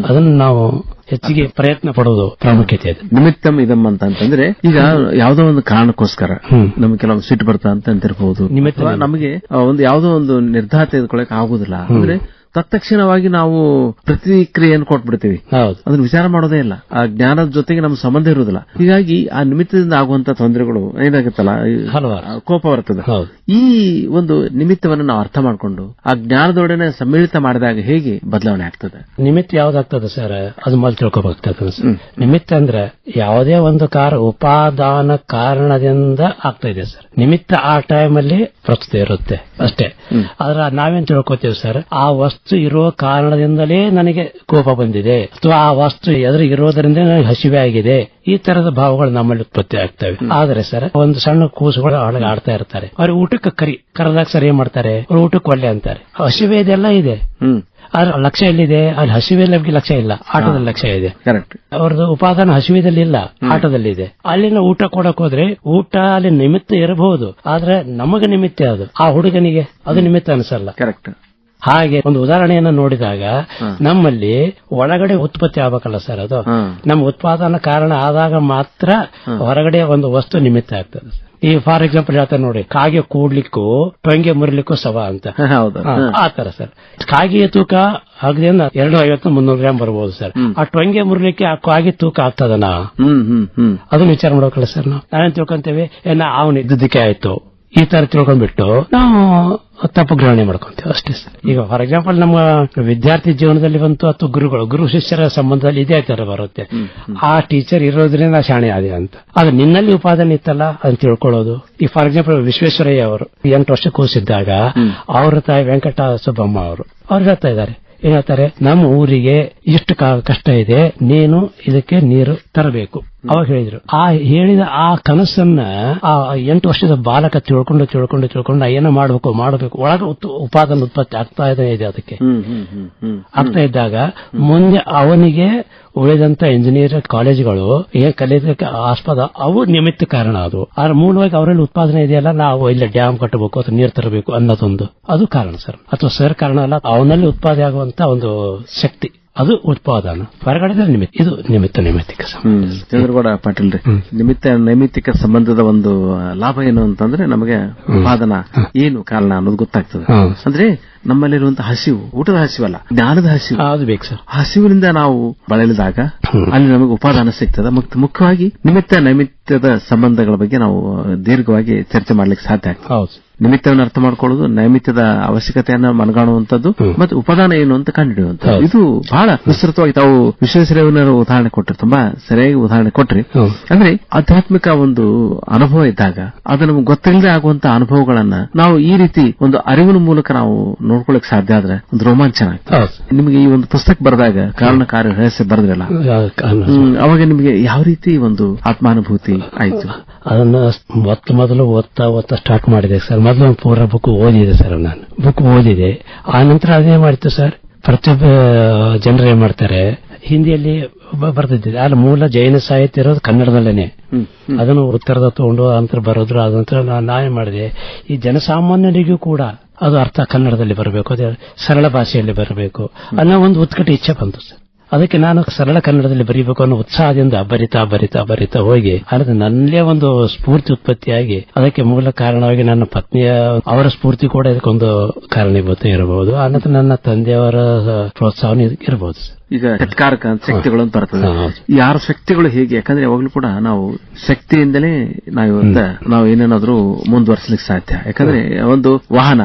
ಅದನ್ನು ನಾವು ಹೆಚ್ಚಿಗೆ ಪ್ರಯತ್ನ ಪಡೋದು ಪ್ರಾಮುಖ್ಯತೆ ಇದೆ ನಿಮಿತ್ತಂ ಇದಂತ ಅಂತ ಅಂತಂದ್ರೆ ಈಗ ಯಾವ್ದೋ ಒಂದು ಕಾರಣಕ್ಕೋಸ್ಕರ. ನಮ್ಗೆ ಕೆಲವೊಂದು ಸಿಟ್ಟು ಬರ್ತಾ ಅಂತ ಅಂತಿರ್ಬಹುದು ನಿಮಿತ್ತ ನಮಗೆ ಒಂದು ಯಾವ್ದೋ ಒಂದು ನಿರ್ಧಾರ ತೆಗೆದುಕೊಳ್ಳಕ್ ಆಗುದಿಲ್ಲ ಅಂದ್ರೆ ತತ್ಕ್ಷಣವಾಗಿ ನಾವು ಪ್ರತಿಕ್ರಿಯೆಯನ್ನು ಕೊಟ್ಬಿಡ್ತೀವಿ. ಹೌದು. ಅದನ್ನ ವಿಚಾರ ಮಾಡೋದೇ ಇಲ್ಲ. ಆ ಜ್ಞಾನದ ಜೊತೆಗೆ ನಮ್ಮ ಸಂಬಂಧ ಇರುವುದಿಲ್ಲ. ಹೀಗಾಗಿ ಆ ನಿಮಿತ್ತದಿಂದ ಆಗುವಂತ ತೊಂದರೆಗಳು ಏನಾಗುತ್ತಲ್ಲ? ಕೋಪ ಬರ್ತದೆ. ಹೌದು. ಈ ಒಂದು ನಿಮಿತ್ತವನ್ನು ನಾವು ಅರ್ಥ ಮಾಡಿಕೊಂಡು ಆ ಜ್ಞಾನದೊಡನೆ ಸಮ್ಮಿಳಿತ ಮಾಡಿದಾಗ ಹೇಗೆ ಬದಲಾವಣೆ ಆಗ್ತದೆ? ನಿಮಿತ್ತ ಯಾವ್ದಾಗ್ತದೆ ಸರ್? ಅದು ಮೊದಲು ತಿಳ್ಕೊಬೇಕಾಗ್ತದೆ ನಿಮಿತ್ತ ಅಂದ್ರೆ ಯಾವುದೇ ಒಂದು ಕಾರ ಉಪಾದಾನ ಕಾರಣದಿಂದ ಆಗ್ತಾ ಇದೆ ಸರ್. ನಿಮಿತ್ತ ಆ ಟೈಮಲ್ಲಿ ಪ್ರಸ್ತುತ ಇರುತ್ತೆ ಅಷ್ಟೇ. ಆದ್ರೆ ನಾವೇನ್ ತಿಳ್ಕೊತೀವಿ ಸರ್? ಆ ವಸ್ತು ಇರೋ ಕಾರಣದಿಂದಲೇ ನನಗೆ ಕೋಪ ಬಂದಿದೆ. ಅಥವಾ ಆ ವಸ್ತು ಎದುರು ಇರೋದರಿಂದ ನನಗೆ ಹಸಿವೆ ಆಗಿದೆ. ಈ ತರದ ಭಾವಗಳು ನಮ್ಮಲ್ಲಿ ಉತ್ಪತ್ತಿ ಆಗ್ತವೆ. ಆದ್ರೆ ಸರ್ ಒಂದು ಸಣ್ಣ ಕೂಸುಗಳು ಒಳಗೆ ಆಡ್ತಾ ಇರ್ತಾರೆ. ಅವ್ರ ಊಟಕ್ಕೆ ಕರಿ ಕರೆದಾಗ ಸರಿ ಏನ್ ಮಾಡ್ತಾರೆ. ಅವ್ರ ಊಟಕ್ಕೆ ಒಳ್ಳೆ ಅಂತಾರೆ. ಹಸಿವೆ ಇದೆಲ್ಲ ಇದೆ. ಅದ್ರ ಆದ್ರೆ ಲಕ್ಷ್ಯ ಎಲ್ಲಿದೆ? ಅಲ್ಲಿ ಹಸಿವೆ ಲಭ್ಯ ಲಕ್ಷ್ಯ ಇಲ್ಲ. ಆಟದಲ್ಲಿ ಲಕ್ಷ್ಯ ಇದೆ. ಕರೆಕ್ಟ್ ಅವ್ರದ್ದು ಉಪಾದಾನ ಹಸಿವಿದಲ್ಲಿ ಇಲ್ಲ ಆಟದಲ್ಲಿ ಇದೆ ಅಲ್ಲಿನ ಊಟ ಕೊಡಕ್ ಹೋದ್ರೆ ಊಟ ಅಲ್ಲಿ ನಿಮಿತ್ತ ಇರಬಹುದು. ಆದ್ರೆ ನಮಗೆ ನಿಮಿತ್ತ ಅದು ಆ ಹುಡುಗನಿಗೆ ಅದು ನಿಮಿತ್ತ ಅನ್ಸಲ್ಲ. ಕರೆಕ್ಟ್ ಹಾಗೆ ಒಂದು ಉದಾಹರಣೆಯನ್ನು ನೋಡಿದಾಗ ನಮ್ಮಲ್ಲಿ ಒಳಗಡೆ ಉತ್ಪತ್ತಿ ಆಗಬೇಕಲ್ಲ ಸರ್ ಅದು. ನಮ್ಮ ಉತ್ಪಾದನಾ ಕಾರಣ ಆದಾಗ ಮಾತ್ರ ಹೊರಗಡೆ ಒಂದು ವಸ್ತು ನಿಮಿತ್ತ ಆಗ್ತದೆ ಈ ಫಾರ್ ಎಕ್ಸಾಂಪಲ್ ಹೇಳ್ತಾರೆ ನೋಡಿ ಕಾಗೆ ಕೂಡ್ಲಿಕ್ಕೂ ಟೊಂಗೆ ಮುರಿಲಿಕ್ಕೂ ಸವ ಅಂತ. ಆತರ ಸರ್. ಕಾಗೆಯ ತೂಕ ಆಗದಿಂದ ಎರಡು ಐವತ್ತು ಮುನ್ನೂರು ಗ್ರಾಮ್ ಬರ್ಬೋದು ಸರ್. ಆ ಟೊಂಗೆ ಮುರಿಲಿಕ್ಕೆ ಆ ಕಾಗೆ ತೂಕ ಆಗ್ತದನ? ಅದನ್ನ ವಿಚಾರ ಮಾಡ್ಬೇಕಲ್ಲ ಸರ್ ನಾವು. ನಾವೇನ್ ತಿಳ್ಕೊಂತೇವೆ ಏನ ಅವನು ಇದ್ದದಕ್ಕೆ ಆಯ್ತು. ಈ ತರ ತಿಳ್ಕೊಂಡ್ಬಿಟ್ಟು ನಾವು ತಪ್ಪು ಗ್ರಹಣೆ ಮಾಡ್ಕೊಂತೀವಿ ಅಷ್ಟೇ ಸರ್. ಈಗ ಫಾರ್ ಎಕ್ಸಾಂಪಲ್ ನಮ್ಮ ವಿದ್ಯಾರ್ಥಿ ಜೀವನದಲ್ಲಿ ಬಂತು ಅಥವಾ ಗುರುಗಳು ಗುರು ಶಿಷ್ಯರ ಸಂಬಂಧದಲ್ಲಿ ಇದೇ ತರ ಬರುತ್ತೆ. ಆ ಟೀಚರ್ ಇರೋದ್ರಿಂದ ಶಾಣೆ ಆದೆ ಅಂತ. ಅದು ನಿನ್ನಲ್ಲಿ ಉಪಾದನೆ ಇತ್ತಲ್ಲ ಅಂತ ತಿಳ್ಕೊಳ್ಳೋದು. ಈ ಫಾರ್ ಎಕ್ಸಾಂಪಲ್ ವಿಶ್ವೇಶ್ವರಯ್ಯ ಅವರು ಎಂಟು ವರ್ಷ ಕೂಸಿದ್ದಾಗ ಅವರ ತಾಯಿ ವೆಂಕಟ ಸುಬ್ಬಮ್ಮ ಅವರು ಅವ್ರು ಹೇಳ್ತಾ ಇದ್ದಾರೆ. ಏನ್ ಹೇಳ್ತಾರೆ? ನಮ್ಮ ಊರಿಗೆ ಇಷ್ಟು ಕ- ಕಷ್ಟ ಇದೆ ನೀನು ಇದಕ್ಕೆ ನೀರು ತರಬೇಕು. ಅವಾಗ ಹೇಳಿದ್ರು ಆ ಹೇಳಿದ ಆ ಕನಸನ್ನ ಆ ಎಂಟು ವರ್ಷದ ಬಾಲಕ ತಿಳ್ಕೊಂಡು ತಿಳ್ಕೊಂಡು ತಿಳ್ಕೊಂಡು ಏನೋ ಮಾಡ್ಬೇಕು ಮಾಡಬೇಕು ಒಳಗ ಉತ್- ಉಪಾದಾನ ಉತ್ಪತ್ತಿ ಆಗ್ತಾ ಇದೆ ಇದೆ ಅದಕ್ಕೆ. ಆಗ್ತಾ ಇದ್ದಾಗ ಮುಂದೆ ಅವನಿಗೆ ಉಳಿದಂತ ಇಂಜಿನಿಯರ್ ಕಾಲೇಜುಗಳು ಏನ್ ಕಲಿಯೋದಕ್ಕೆ ಆಸ್ಪದ ಅವು ನಿಮಿತ್ತ ಕಾರಣ ಅದು. ಆದ್ರೆ ಮೂಲವಾಗಿ ಅವರಲ್ಲಿ ಉತ್ಪಾದನೆ ಇದೆಯಲ್ಲ ನಾವು ಇಲ್ಲ ಡ್ಯಾಮ್ ಕಟ್ಟಬೇಕು ಅಥವಾ ನೀರು ತರಬೇಕು ಅನ್ನೋದೊಂದು. ಅದು ಕಾರಣ ಸರ್. ಅಥವಾ ಸರ್ ಕಾರಣ ಅಲ್ಲ ಅವನಲ್ಲಿ ಉತ್ಪಾದನೆ ಆಗುವಂತ ಒಂದು ಶಕ್ತಿ. ಅದು ಉತ್ಪಾದನ ಹೊರಗಡೆ ನಿಮಿತ್ತ ಇದು ನಿಮಿತ್ತ ನೈಮಿತ್ತಿಕ ಸಂಬಂಧ. ಚಂದ್ರಗೌಡ ಪಾಟೀಲ್ ರೀ ನಿಮಿತ್ತ ನೈಮಿತ್ತಿಕ ಸಂಬಂಧದ ಒಂದು ಲಾಭ ಏನು ಅಂತಂದ್ರೆ ನಮಗೆ ಉತ್ಪಾದನ ಏನು ಕಾರಣ ಅನ್ನೋದು ಗೊತ್ತಾಗ್ತದೆ. ಅಂದ್ರೆ ನಮ್ಮಲ್ಲಿರುವಂತಹ ಹಸಿವು ಊಟದ ಹಸಿವಲ್ಲ ಜ್ಞಾನದ ಹಸಿವು. ಅದು ಬೇಕು ಸರ್. ಹಸಿವಿನಿಂದ ನಾವು ಬಳಲಿದಾಗ ಅಲ್ಲಿ ನಮಗೆ ಉಪಾದಾನ ಸಿಗ್ತದೆ. ಮತ್ತು ಮುಖ್ಯವಾಗಿ ನಿಮಿತ್ತ ನೈಮಿತ್ಯದ ಸಂಬಂಧಗಳ ಬಗ್ಗೆ ನಾವು ದೀರ್ಘವಾಗಿ ಚರ್ಚೆ ಮಾಡ್ಲಿಕ್ಕೆ ಸಾಧ್ಯ ಆಗ್ತದೆ. ಹೌದು. ನಿಮಿತ್ತವನ್ನು ಅರ್ಥ ಮಾಡ್ಕೊಳ್ಳೋದು ನೈಮಿತ್ಯದ ಅವಶ್ಯಕತೆಯನ್ನು ಮನಗಾಣುವಂತದ್ದು ಮತ್ತೆ ಉಪದಾನ ಏನು ಅಂತ ಕಂಡುಹಿಡಿಯುವಂತದ್ದು. ಇದು ಬಹಳ ವಿಸ್ತೃತವಾಗಿ ತಾವು ವಿಶ್ವೇಶ್ವರ ಉದಾಹರಣೆ ಕೊಟ್ಟರು. ತುಂಬಾ ಸರಿಯಾಗಿ ಉದಾಹರಣೆ ಕೊಟ್ರಿ. ಅಂದ್ರೆ ಆಧ್ಯಾತ್ಮಿಕ ಒಂದು ಅನುಭವ ಇದ್ದಾಗ ಅದು ನಮ್ಗೆ ಗೊತ್ತಿಲ್ಲದೆ ಆಗುವಂತ ಅನುಭವಗಳನ್ನ ನಾವು ಈ ರೀತಿ ಒಂದು ಅರಿವಿನ ಮೂಲಕ ನಾವು ನೋಡ್ಕೊಳಕ್ ಸಾಧ್ಯ ಆದ್ರೆ ಒಂದು ರೋಮಾಂಚನ ಆಗ್ತದೆ. ನಿಮಗೆ ಈ ಒಂದು ಪುಸ್ತಕ ಬರೆದಾಗ ಕಾರಣ ಕಾರ್ಯ ರಹಸ್ಯ ಬರೆದ್ರಲ್ಲ? ಅವಾಗ ನಿಮಗೆ ಯಾವ ರೀತಿ ಒಂದು ಆತ್ಮಾನುಭೂತಿ ಆಯ್ತು? ಅದನ್ನ ಮೊತ್ತ ಮೊದಲು ಓದ್ತಾ ಓದ್ತಾ ಸ್ಟಾರ್ಟ್ ಮಾಡಿದೆ ಸರ್. ಮೊದಲು ಒಂದು ಪೂರ ಬುಕ್ ಓದಿದೆ ಸರ್ ನಾನು. ಬುಕ್ ಓದಿದೆ. ಆ ನಂತರ ಅದೇ ಮಾಡಿತ್ತು ಸರ್. ಪ್ರತಿಯೊಬ್ಬ ಜನರು ಏನ್ ಮಾಡ್ತಾರೆ ಹಿಂದಿಯಲ್ಲಿ ಬರ್ತಿದ್ದೆ ಅಲ್ಲಿ ಮೂಲ ಜೈನ ಸಾಹಿತ್ಯ ಇರೋದು ಕನ್ನಡದಲ್ಲೇನೆ. ಅದನ್ನು ಉತ್ತರದ ತಗೊಂಡು ಅಂತರ ಬರೋದ್ರು. ಅದ ನಂತರ ನಾ- ನಾವೇನ್ ಮಾಡಿದೆ ಈ ಜನಸಾಮಾನ್ಯರಿಗೂ ಕೂಡ ಅದು ಅರ್ಥ ಕನ್ನಡದಲ್ಲಿ ಬರಬೇಕು. ಅದೇ ಸರಳ ಭಾಷೆಯಲ್ಲಿ ಬರಬೇಕು ಅನ್ನೋ ಒಂದು ಉತ್ಕಟ ಇಚ್ಛೆ ಬಂತು ಸರ್. ಅದಕ್ಕೆ ನಾನು ಸರಳ ಕನ್ನಡದಲ್ಲಿ ಬರೀಬೇಕು ಅನ್ನೋ ಉತ್ಸಾಹದಿಂದ ಬರಿತಾ ಬರಿತಾ ಬರಿತಾ ಹೋಗಿ ಅದಕ್ಕೆ ನನ್ನಲ್ಲೇ ಒಂದು ಸ್ಫೂರ್ತಿ ಉತ್ಪತ್ತಿಯಾಗಿ ಅದಕ್ಕೆ ಮೂಲ ಕಾರಣವಾಗಿ ನನ್ನ ಪತ್ನಿಯ ಅವರ ಸ್ಫೂರ್ತಿ ಕೂಡ ಇದಕ್ಕೊಂದು ಕಾರಣೀಭೂತ ಇರಬಹುದು. ಅನ್ನೋದು ನನ್ನ ತಂದೆಯವರ ಪ್ರೋತ್ಸಾಹನ ಇರಬಹುದು ಈಗ ಸತ್ಕಾರಕ ಶಕ್ತಿಗಳು ಅಂತ ಬರ್ತದೆ. ಆರು ಶಕ್ತಿಗಳು ಹೇಗೆ? ಯಾಕಂದ್ರೆ ಯಾವಾಗ್ಲೂ ಕೂಡ ನಾವು ಶಕ್ತಿಯಿಂದಲೇ ನಾವು ನಾವು ಏನೇನಾದ್ರೂ ಮುಂದುವರ್ಸಲಿಕ್ಕೆ ಸಾಧ್ಯ. ಯಾಕಂದ್ರೆ ಒಂದು ವಾಹನ.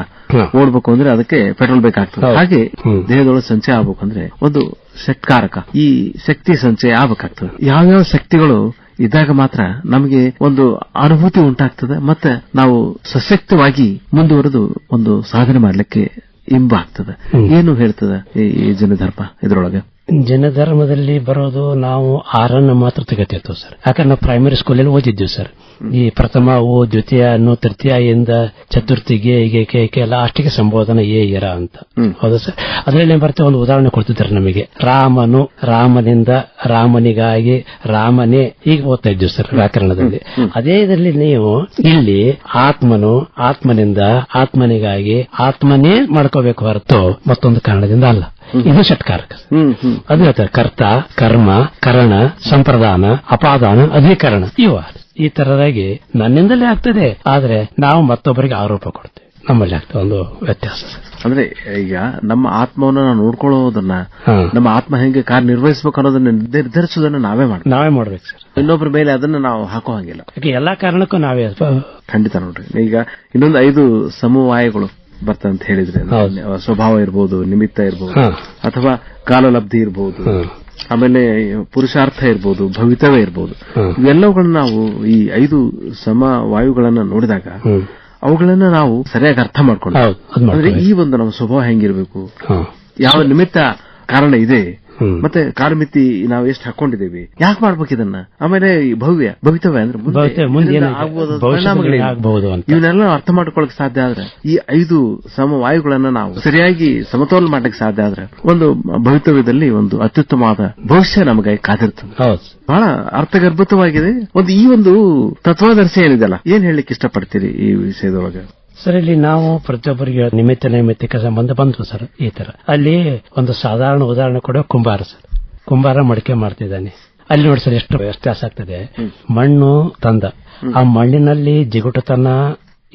ಓಡ್ಬೇಕು ಅಂದ್ರೆ ಅದಕ್ಕೆ ಪೆಟ್ರೋಲ್ ಬೇಕಾಗ್ತದೆ. ಹಾಗೆ ದೇಹದೊಳಗೆ ಸಂಚಯ ಆಗ್ಬೇಕು ಅಂದ್ರೆ ಒಂದು ಶಕ್ತಿಕಾರಕ ಈ ಶಕ್ತಿ ಸಂಚಯ ಆಗ್ಬೇಕಾಗ್ತದೆ. ಯಾವ್ಯಾವ ಶಕ್ತಿಗಳು ಇದ್ದಾಗ ಮಾತ್ರ ನಮಗೆ ಒಂದು ಅನುಭೂತಿ ಉಂಟಾಗ್ತದೆ ಮತ್ತೆ ನಾವು ಸಶಕ್ತವಾಗಿ ಮುಂದುವರೆದು ಒಂದು ಸಾಧನೆ ಮಾಡಲಿಕ್ಕೆ ಇಂಬ ಆಗ್ತದೆ ಏನು ಹೇಳ್ತದೆ ಈ- ಈ ಜನಧರ್ಮ ಇದ್ರೊಳಗೆ? ಜನಧರ್ಮದಲ್ಲಿ ಬರೋದು ನಾವು ಆರನ್ನು ಮಾತ್ರ ತೆಗೆತಿತ್ತು ಸರ್. ಯಾಕಂದ್ರೆ ನಾವು ಪ್ರೈಮರಿ ಸ್ಕೂಲಲ್ಲಿ ಓದಿದ್ವಿ ಸರ್. ಈ ಪ್ರಥಮ ಓ ದ್ವಿತೀಯ ಅನ್ನೋ ತೃತೀಯಿಂದ ಚತುರ್ಥಿಗೆ ಹೀಗೆ ಕೇಕೆ ಲಾಸ್ಟಿಗೆ ಸಂಬೋಧನ ಏ ಇರ ಅಂತ. ಹೌದಾ ಹೌದು ಸರ್? ಅದರಲ್ಲಿ ಬರ್ತೇ ಒಂದು ಉದಾಹರಣೆ ಕೊಡ್ತಿದ್ದಾರೆ ನಮಗೆ. ರಾಮನು ರಾಮನಿಂದ ರಾಮನಿಗಾಗಿ ರಾಮನೇ ಈಗ ಓದ್ತಾ ಇದ್ದೀವಿ ಸರ್ ವ್ಯಾಕರಣದಲ್ಲಿ. ಅದೇ ಇದರಲ್ಲಿ ನೀವು ಇಲ್ಲಿ ಆತ್ಮನು ಆತ್ಮನಿಂದ ಆತ್ಮನಿಗಾಗಿ ಆತ್ಮನೇ ಮಾಡ್ಕೋಬೇಕು ಹೊರತು ಮತ್ತೊಂದು ಕಾರಣದಿಂದ ಅಲ್ಲ. ಇದು ಷಟ್ಕಾರಕ. ಹ್ಮ್ ಹ್ಮ್. ಅದು ಹೇಳ್ತಾರೆ ಕರ್ತ ಕರ್ಮ ಕರಣ ಸಂಪ್ರದಾನ ಅಪಾದಾನ ಅಧಿಕರಣ. ಇವ ಈ ತರದಾಗಿ ನನ್ನಿಂದಲೇ ಆಗ್ತದೆ. ಆದ್ರೆ ನಾವು ಮತ್ತೊಬ್ಬರಿಗೆ ಆರೋಪ ಕೊಡ್ತೇವೆ. ನಮ್ಮಲ್ಲಿ ಆಗ್ತದೆ ಒಂದು ವ್ಯತ್ಯಾಸ. ಅಂದ್ರೆ ಈಗ ನಮ್ಮ ಆತ್ಮವನ್ನು ನಾವು ನೋಡ್ಕೊಳ್ಳೋದನ್ನ ನಮ್ಮ ಆತ್ಮ ಹೆಂಗೆ ಕಾರ್ಯನಿರ್ವಹಿಸಬೇಕು ಅನ್ನೋದನ್ನ ನಿರ್ಧರಿಸೋದನ್ನ ನಾವೇ ಮಾಡಿ ನಾವೇ ಮಾಡ್ಬೇಕು ಸರ್. ಇನ್ನೊಬ್ಬರ ಮೇಲೆ ಅದನ್ನ ನಾವು ಹಾಕೋ ಹಂಗಿಲ್ಲ. ಯಾಕೆ ಎಲ್ಲಾ ಕಾರಣಕ್ಕೂ ನಾವೇ ಖಂಡಿತ ನೋಡ್ರಿ. ಈಗ ಇನ್ನೊಂದು ಐದು ಸಮವಾಯಗಳು. ಬರ್ತವೆ ಅಂತ ಹೇಳಿದ್ರೆ ಸ್ವಭಾವ ಇರಬಹುದು ನಿಮಿತ್ತ ಇರಬಹುದು. ಅಥವಾ ಕಾಲಲಬ್ಧಿ ಇರಬಹುದು. ಆಮೇಲೆ ಪುರುಷಾರ್ಥ ಇರ್ಬೋದು ಭವಿತವೇ ಇರ್ಬೋದು ಹಾ. ಇವೆಲ್ಲವುಗಳನ್ನ ನಾವು ಈ ಐದು ಸಮ ವಾಯುಗಳನ್ನ ನೋಡಿದಾಗ ಅವುಗಳನ್ನ ನಾವು ಸರಿಯಾಗಿ ಅರ್ಥ ಮಾಡ್ಕೊಂಡು ಅಂದ್ರೆ ಈ ಒಂದು ನಮ್ಮ ಸ್ವಭಾವ ಹೆಂಗಿರ್ಬೇಕು. ಯಾವ ನಿಮಿತ್ತ ಕಾರಣ ಇದೆ. ಮತ್ತೆ ಕಾಲಮಿತಿ ನಾವು ಎಷ್ಟು ಹಾಕೊಂಡಿದ್ದೇವೆ? ಯಾಕೆ ಮಾಡ್ಬೇಕು ಇದನ್ನ? ಆಮೇಲೆ ಭವ್ಯ ಭವಿತವ್ಯ ಅಂದ್ರೆ. ಇವನ್ನೆಲ್ಲ ಅರ್ಥ ಮಾಡ್ಕೊಳಕ್ ಸಾಧ್ಯ ಆದ್ರೆ ಈ ಐದು ಸಮವಾಯುಗಳನ್ನ ನಾವು ಸರಿಯಾಗಿ ಸಮತೋಲನ ಮಾಡ್ಲಿಕ್ಕೆ ಸಾಧ್ಯ ಆದ್ರೆ ಒಂದು ಭವಿತವ್ಯದಲ್ಲಿ ಒಂದು ಅತ್ಯುತ್ತಮವಾದ ಭವಿಷ್ಯ ನಮಗೆ ಕಾದಿರ್ತದೆ. ಬಹಳ ಅರ್ಥಗರ್ಭಿತವಾಗಿದೆ. ಒಂದು ಈ ಒಂದು ತತ್ವಾದರ್ಶ ಏನಿದೆಲ್ಲ ಏನ್ ಹೇಳಲಿಕ್ಕೆ ಇಷ್ಟಪಡ್ತೀರಿ ಈ ವಿಷಯದೊಳಗೆ? ಸರ್ ಇಲ್ಲಿ ನಾವು ಪ್ರತಿಯೊಬ್ಬರಿಗೆ ನಿಮಿತ್ತ ನೈಮಿತ್ತಿಕ ಸಂಬಂಧ ಬಂತು ಸರ್ ಈ ತರ ಅಲ್ಲಿ ಒಂದು ಸಾಧಾರಣ ಉದಾಹರಣೆ ಕೊಡೋ ಕುಂಬಾರ ಸರ್ ಕುಂಬಾರ ಮಡಿಕೆ ಮಾಡ್ತಿದ್ದಾನೆ. ಅಲ್ಲಿ ನೋಡಿ ಸರ್ ಎಷ್ಟು ವ್ಯತ್ಯಾಸ ಆಗ್ತದೆ. ಮಣ್ಣು ತಂದ. ಆ ಮಣ್ಣಿನಲ್ಲಿ ಜಿಗುಟತನ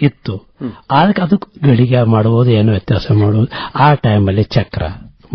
ಇತ್ತು. ಅದಕ್ಕೆ ಅದು ಗಳಿಗೆ ಮಾಡುವುದು ಏನು ವ್ಯತ್ಯಾಸ ಮಾಡುವುದು? ಆ ಟೈಮಲ್ಲಿ ಚಕ್ರ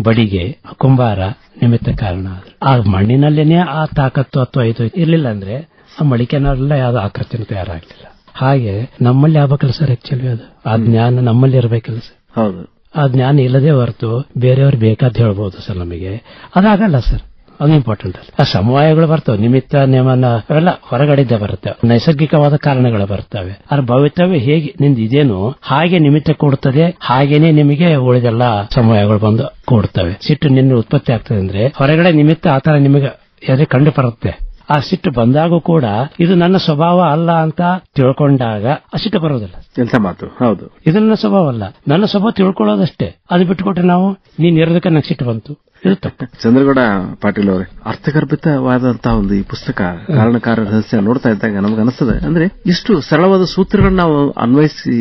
ಬಡಿಗೆ ಕುಂಬಾರ ನಿಮಿತ್ತ ಕಾರಣ. ಆ ಮಣ್ಣಿನಲ್ಲೇನೆ ಆ ತಾಕತ್ತು ಅಥವಾ ಇದು ಇರಲಿಲ್ಲ ಅಂದ್ರೆ ಆ ಮಡಿಕೆನಲ್ಲ ಯಾವ್ದು ಆಕೃತಿನೂ ತಯಾರಾಗ್ಲಿಲ್ಲ. ಹಾಗೆ ನಮ್ಮಲ್ಲಿ ಆಗ್ಬೇಕಲ್ಲ ಸರ್ ಆಕ್ಚುಲಿ ಅದು. ಆ ಜ್ಞಾನ ನಮ್ಮಲ್ಲಿ ಇರ್ಬೇಕಲ್ಲ ಸರ್ ಹೌದು. ಆ ಜ್ಞಾನ ಇಲ್ಲದೆ ಹೊರತು ಬೇರೆಯವ್ರು ಬೇಕಾದ ಹೇಳ್ಬೋದು ಸರ್ ನಮಗೆ. ಅದಾಗಲ್ಲ ಸರ್. ಅದು ಇಂಪಾರ್ಟೆಂಟ್ ಅಲ್ಲ. ಆ ಸಮವಾಯಗಳು ಬರ್ತವೆ ನಿಮಿತ್ತ ನಿಯಮನ ಅವೆಲ್ಲ ಹೊರಗಡೆಯಿಂದ ಬರುತ್ತೆ. ನೈಸರ್ಗಿಕವಾದ ಕಾರಣಗಳು ಬರ್ತವೆ. ಅದ್ರ ಭವಿತವ್ಯ ಹೇಗೆ ನಿಂದ ಇದೇನು ಹಾಗೆ ನಿಮಿತ್ತ ಕೊಡುತ್ತದೆ ಹಾಗೇನೆ ನಿಮಗೆ ಉಳಿದೆಲ್ಲ ಸಮವಾಯಗಳು ಬಂದು ಕೂಡ್ತವೆ. ಸಿಟ್ಟು ನಿನ್ನೆ ಉತ್ಪತ್ತಿ ಆಗ್ತದೆ ಅಂದ್ರೆ ಹೊರಗಡೆ ನಿಮಿತ್ತ ಆತರ ನಿಮಗೆ ಎದೆ ಕಂಡು ಬರುತ್ತೆ. ಆ ಸಿಟ್ಟು ಬಂದಾಗೂ ಕೂಡ ಇದು ನನ್ನ ಸ್ವಭಾವ ಅಲ್ಲ ಅಂತ ತಿಳ್ಕೊಂಡಾಗ ಆ ಸಿಟ್ಟು ಬರೋದಿಲ್ಲ. ಕೆಲಸ ಮಾತು? ಹೌದು. ಇದು ನನ್ನ ಸ್ವಭಾವ ಅಲ್ಲ. ನನ್ನ ಸ್ವಭಾವ ತಿಳ್ಕೊಳ್ಳೋದಷ್ಟೇ. ಅದು ಬಿಟ್ಟುಕೊಟ್ರೆ ನಾವು ನೀನ್ ಇರೋದಕ್ಕೆ ನಂಗೆ ಸಿಟ್ಟು ಬಂತು. ತಪ್ಪು. ಚಂದ್ರಗೌಡ ಪಾಟೀಲ್ ಅವರೇ ಅರ್ಥಗರ್ಭಿತವಾದಂತಹ ಒಂದು ಈ ಪುಸ್ತಕ ಕಾರಣಕಾರ ರಹಸ್ಯ ನೋಡ್ತಾ ಇದ್ದಾಗ ನಮ್ಗೆ ಅನಿಸ್ತದೆ. ಅಂದ್ರೆ ಇಷ್ಟು ಸರಳವಾದ ಸೂತ್ರಗಳನ್ನ ನಾವು ಅನ್ವಯಿಸಿ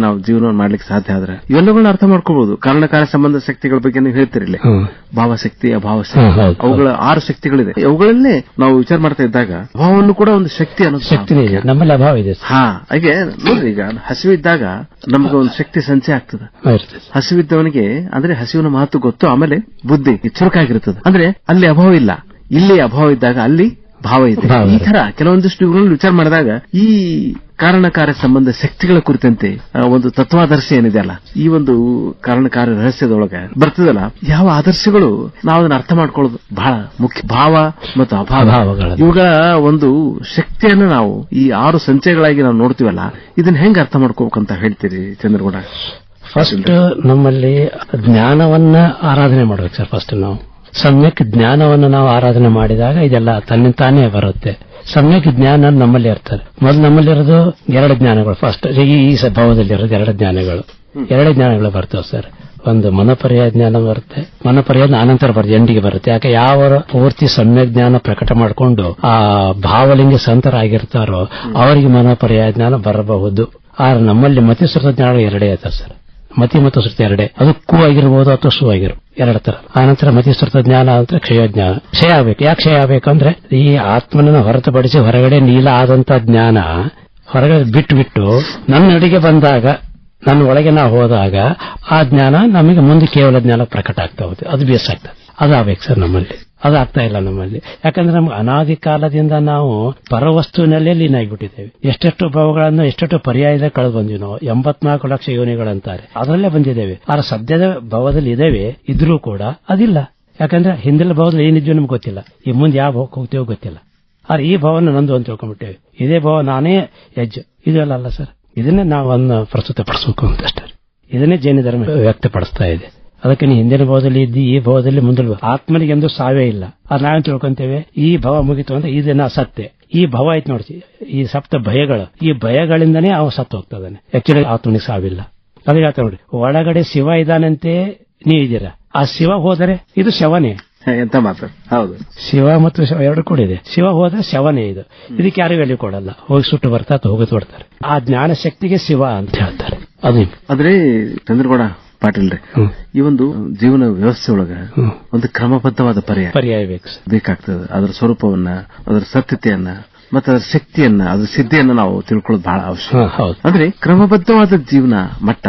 ನಾವು ಜೀವನವನ್ನು ಮಾಡ್ಲಿಕ್ಕೆ ಸಾಧ್ಯ ಆದ್ರೆ ಇವೆಲ್ಲಗಳನ್ನ ಅರ್ಥ ಮಾಡ್ಕೋಬಹುದು ಕಾರಣಕಾರ ಸಂಬಂಧ ಶಕ್ತಿಗಳ ಬಗ್ಗೆ ನೀವು ಹೇಳ್ತಿರಲಿಲ್ಲ. ಹ್ಮ್. ಭಾವಶಕ್ತಿ ಅಭಾವ ಶಕ್ತಿ ಹೌದು. ಅವುಗಳ ಆರು ಶಕ್ತಿಗಳಿದೆ. ಅವುಗಳನ್ನೇ ನಾವು ವಿಚಾರ ಮಾಡ್ತಾ ಇದ್ದಾಗ ಅಭಾವವನ್ನು ಕೂಡ ಒಂದು ಶಕ್ತಿ ಅನ್ನೋದು ನಮ್ಮಲ್ಲಿ ಅಭಾವ ಇದೆ ಹಾ ಹಾಗೆ ನೋಡ್ರಿ ಈಗ ಹಸಿವಿದ್ದಾಗ ನಮ್ಗೆ ಒಂದು ಶಕ್ತಿ ಸಂಚಯ ಆಗ್ತದೆ. ಹಸಿವಿದ್ದವನಿಗೆ ಅಂದ್ರೆ ಹಸಿವಿನ ಮಹತ್ವ ಗೊತ್ತು ಆಮೇಲೆ ಬುದ್ಧಿ. ಚುರುಕಾಗಿರ್ತದೆ ಅಂದ್ರೆ ಅಲ್ಲಿ ಅಭಾವ ಇಲ್ಲ. ಇಲ್ಲಿ ಅಭಾವ ಇದ್ದಾಗ ಅಲ್ಲಿ ಭಾವ ಇದೆ. ಈ. ತರ ಕೆಲವೊಂದಿಷ್ಟು ಇವುಗಳನ್ನು ವಿಚಾರ ಮಾಡಿದಾಗ ಈ ಕಾರಣಕಾರ ಸಂಬಂಧ ಶಕ್ತಿಗಳ ಕುರಿತಂತೆ ಒಂದು ತತ್ವಾದರ್ಶ ಏನಿದೆ ಅಲ್ಲ ಈ ಒಂದು ಕಾರಣಕಾರ ರಹಸ್ಯದೊಳಗೆ ಬರ್ತದಲ್ಲ ಯಾವ ಆದರ್ಶಗಳು ನಾವು ಅದನ್ನ ಅರ್ಥ ಮಾಡ್ಕೊಳ್ಳೋದು ಬಹಳ ಮುಖ್ಯ. ಭಾವ ಮತ್ತು ಅಭಾವ. ಅಭಾವಗಳನ್ನು. ಇವುಗಳ ಒಂದು ಶಕ್ತಿಯನ್ನು ನಾವು ಈ ಆರು ಸಂಚಯಗಳಾಗಿ ನಾವು ನೋಡ್ತೀವಲ್ಲ ಇದನ್ನ ಹೆಂಗ್ ಅರ್ಥ ಮಾಡ್ಕೋಬೇಕಂತ ಹೇಳ್ತೀರಿ ಚಂದ್ರಗೌಡ? ಫಸ್ಟ್ ನಮ್ಮಲ್ಲಿ ಜ್ಞಾನವನ್ನ ಆರಾಧನೆ ಮಾಡ್ಬೇಕು ಸರ್ ಫಸ್ಟ್ ನಾವು. ಸಮ್ಯಕ್ ಜ್ಞಾನವನ್ನು ನಾವು ಆರಾಧನೆ ಮಾಡಿದಾಗ ಇದೆಲ್ಲ ತನ್ನಿಂತಾನೇ ಬರುತ್ತೆ. ಸಮ್ಯಕ್ ಜ್ಞಾನ ನಮ್ಮಲ್ಲಿ ಇರ್ತಾರೆ ಮೊದಲು ನಮ್ಮಲ್ಲಿರೋದು ಎರಡು ಜ್ಞಾನಗಳು. ಫಸ್ಟ್ ಈ ಈ ಇರೋದು ಎರಡು ಜ್ಞಾನಗಳು. ಎರಡು ಜ್ಞಾನಗಳು ಬರ್ತವೆ ಸರ್. ಒಂದು ಮನಪರ್ಯಾಯ ಜ್ಞಾನ ಬರುತ್ತೆ. ಮನಪರ್ಯಾಯ ಅನಂತರ ಬರುತ್ತೆ ಎಂಡಿಗೆ ಬರುತ್ತೆ. ಯಾಕೆ ಯಾವ ಪೂರ್ತಿ ಸಮ್ಯಕ್ ಜ್ಞಾನ ಪ್ರಕಟ ಮಾಡಿಕೊಂಡು ಆ ಭಾವಲಿಂಗ ಸಂತರಾಗಿರ್ತಾರೋ ಅವರಿಗೆ ಮನಪರ್ಯಾಯ ಜ್ಞಾನ ಬರಬಹುದು. ಆದ್ರೆ ನಮ್ಮಲ್ಲಿ ಮತಿಸೃತ ಜ್ಞಾನ ಎರಡೇ ಆಯ್ತಾ ಸರ್. ಮತಿ ಮತ್ತು ಶ್ರುತಿ ಎರಡೇ ಅದು ಕೂ ಆಗಿರ್ಬೋದು ಅಥವಾ ಸು ಆಗಿರು ಎರಡು ತರ ಆನಂತರ ಮತಿ ಸೃತ ಜ್ಞಾನ ಅಂದ್ರೆ ಕ್ಷಯ ಜ್ಞಾನ. ಕ್ಷಯ ಆಗ್ಬೇಕು. ಯಾಕೆ ಕ್ಷಯ ಆಗ್ಬೇಕಂದ್ರೆ ಈ ಆತ್ಮನನ್ನು ಹೊರತುಪಡಿಸಿ ಹೊರಗಡೆ ನೀಲ ಆದಂತ ಜ್ಞಾನ ಹೊರಗಡೆ ಬಿಟ್ಟು ಬಿಟ್ಟು ನನ್ನ ಅಡಿಗೆ ಬಂದಾಗ, ನನ್ನ ಒಳಗೆ ನಾ ಹೋದಾಗ ಆ ಜ್ಞಾನ ನಮಗೆ ಮುಂದೆ ಕೇವಲ ಜ್ಞಾನ ಪ್ರಕಟ ಆಗ್ತಾ ಹೋಗುತ್ತೆ. ಅದು ಬೇಸಾಗ್ತದೆ ಆಗ್ಬೇಕು ಸರ್ ನಮ್ಮಲ್ಲಿ. ಅದು ಆಗ್ತಾ ಇಲ್ಲ ನಮ್ಮಲ್ಲಿ. ಯಾಕಂದ್ರೆ ನಮ್ಗೆ ಅನಾದಿ ಕಾಲದಿಂದ ನಾವು ಪರವಸ್ತುವಿನಲ್ಲೇ ಲೀನ್ ಆಗಿಬಿಟ್ಟಿದ್ದೇವೆ ಎಷ್ಟೆಷ್ಟು ಭಾವಗಳನ್ನು, ಎಷ್ಟೆಷ್ಟು ಪರ್ಯಾಯದ ಕಳೆದು ಬಂದಿವಿ ನಾವು. ಎಂಬತ್ನಾಲ್ಕು ಲಕ್ಷ ಯೋನಿಗಳಂತಾರೆ. ಅದರಲ್ಲೇ ಬಂದಿದ್ದೇವೆ. ಆದ್ರೆ ಸದ್ಯದ ಭಾವದಲ್ಲಿ ಇದ್ದೇವೆ, ಇದ್ರೂ ಕೂಡ ಅದಿಲ್ಲ. ಯಾಕಂದ್ರೆ ಹಿಂದಿನ ಭಾವದಲ್ಲಿ ಏನಿದ್ವಿ ನಮ್ಗೆ ಗೊತ್ತಿಲ್ಲ. ಈ ಮುಂದೆ ಯಾವ ಭಾವಕ್ಕೆ ಹೋಗ್ತೇವೋ ಗೊತ್ತಿಲ್ಲ. ಆದ್ರೆ ಈ ಭಾವನ ನಂದು ಅಂತ ತಿಳ್ಕೊಂಡ್ಬಿಟ್ಟೇವೆ. ಇದೇ ಭಾವ ನಾನೇ ಹೆಜ್ಜೆ. ಇದೆಲ್ಲ ಅಲ್ಲ ಸರ್. ಇದನ್ನೇ ನಾವು ಅನ್ನ ಪ್ರಸ್ತುತ ಪಡಿಸಬೇಕು ಅಂತ ಅಷ್ಟೇ. ಇದನ್ನೇ ಜೈನ ಧರ್ಮ ವ್ಯಕ್ತಪಡಿಸ್ತಾ ಇದೆ. ಅದಕ್ಕೆ ನೀ ಹಿಂದಿನ ಭಾವದಲ್ಲಿ ಇದ್ದಿ ಈ ಭಾವದಲ್ಲಿ ಮುಂದೆ ಆತ್ಮನಿಗೆ ಎಂದು ಸಾವೇ ಇಲ್ಲ. ಅದು ನಾವೇ ತಿಳ್ಕೊಂತೇವೆ? ಈ ಭಾವ ಮುಗಿತು ಅಂದ್ರೆ ಇದನ್ನ ಸತ್ಯ. ಈ ಭಾವ ಆಯ್ತು ನೋಡಿ ಈ ಸಪ್ತ ಭಯಗಳು. ಈ ಭಯಗಳಿಂದನೇ ಅವ ಸತ್ತು ಹೋಗ್ತದಾನೆ. ಆಕ್ಚುಲಿ ಆತ್ಮನಿಗೆ ಸಾವಿಲ್ಲ. ಅದೇ ಹೇಳ್ತಾ ನೋಡಿ ಒಳಗಡೆ ಶಿವ ಇದ್ದಾನಂತೆ ನೀವಿದ್ದೀರಾ ಆ ಶಿವ ಹೋದರೆ ಇದು ಶವನೇ. ಎಂತ ಮಾತ್ರ. ಹೌದು. ಶಿವ ಮತ್ತು ಶವ ಎರಡು ಕೂಡ ಇದೆ. ಶಿವ ಹೋದ್ರೆ ಶವನೇ ಇದು. ಇದಕ್ಕೆ ಯಾರು ಹೇಳಿ ಕೊಡಲ್ಲ. ಹೋಗಿ ಸುಟ್ಟು ಬರ್ತಾ ಅಥವಾ ಹೋಗಿ ಆ ಜ್ಞಾನ ಶಕ್ತಿಗೆ ಶಿವ ಅಂತ ಹೇಳ್ತಾರೆ. ಅದೇ ಆದ್ರೆ ಚಂದ್ರಗೌಡ ಪಾಟೀಲ್ರೆ. ಈ ಒಂದು ಜೀವನ ವ್ಯವಸ್ಥೆ ಒಳಗ ಒಂದು ಕ್ರಮಬದ್ಧವಾದ ಪರ್ಯಾಯ ಪರ್ಯಾಯ ಬೇಕು ಬೇಕಾಗ್ತದೆ. ಅದರ ಸ್ವರೂಪವನ್ನ ಅದರ ಸತ್ಯತೆಯನ್ನ ಮತ್ತೆ ಅದರ ಶಕ್ತಿಯನ್ನ ಅದರ ಸಿದ್ಧಿಯನ್ನ ನಾವು ತಿಳ್ಕೊಳ್ಳೋದು ಬಹಳ ಹೌದು. ಅಂದ್ರೆ ಕ್ರಮಬದ್ಧವಾದ ಜೀವನ ಮಟ್ಟ.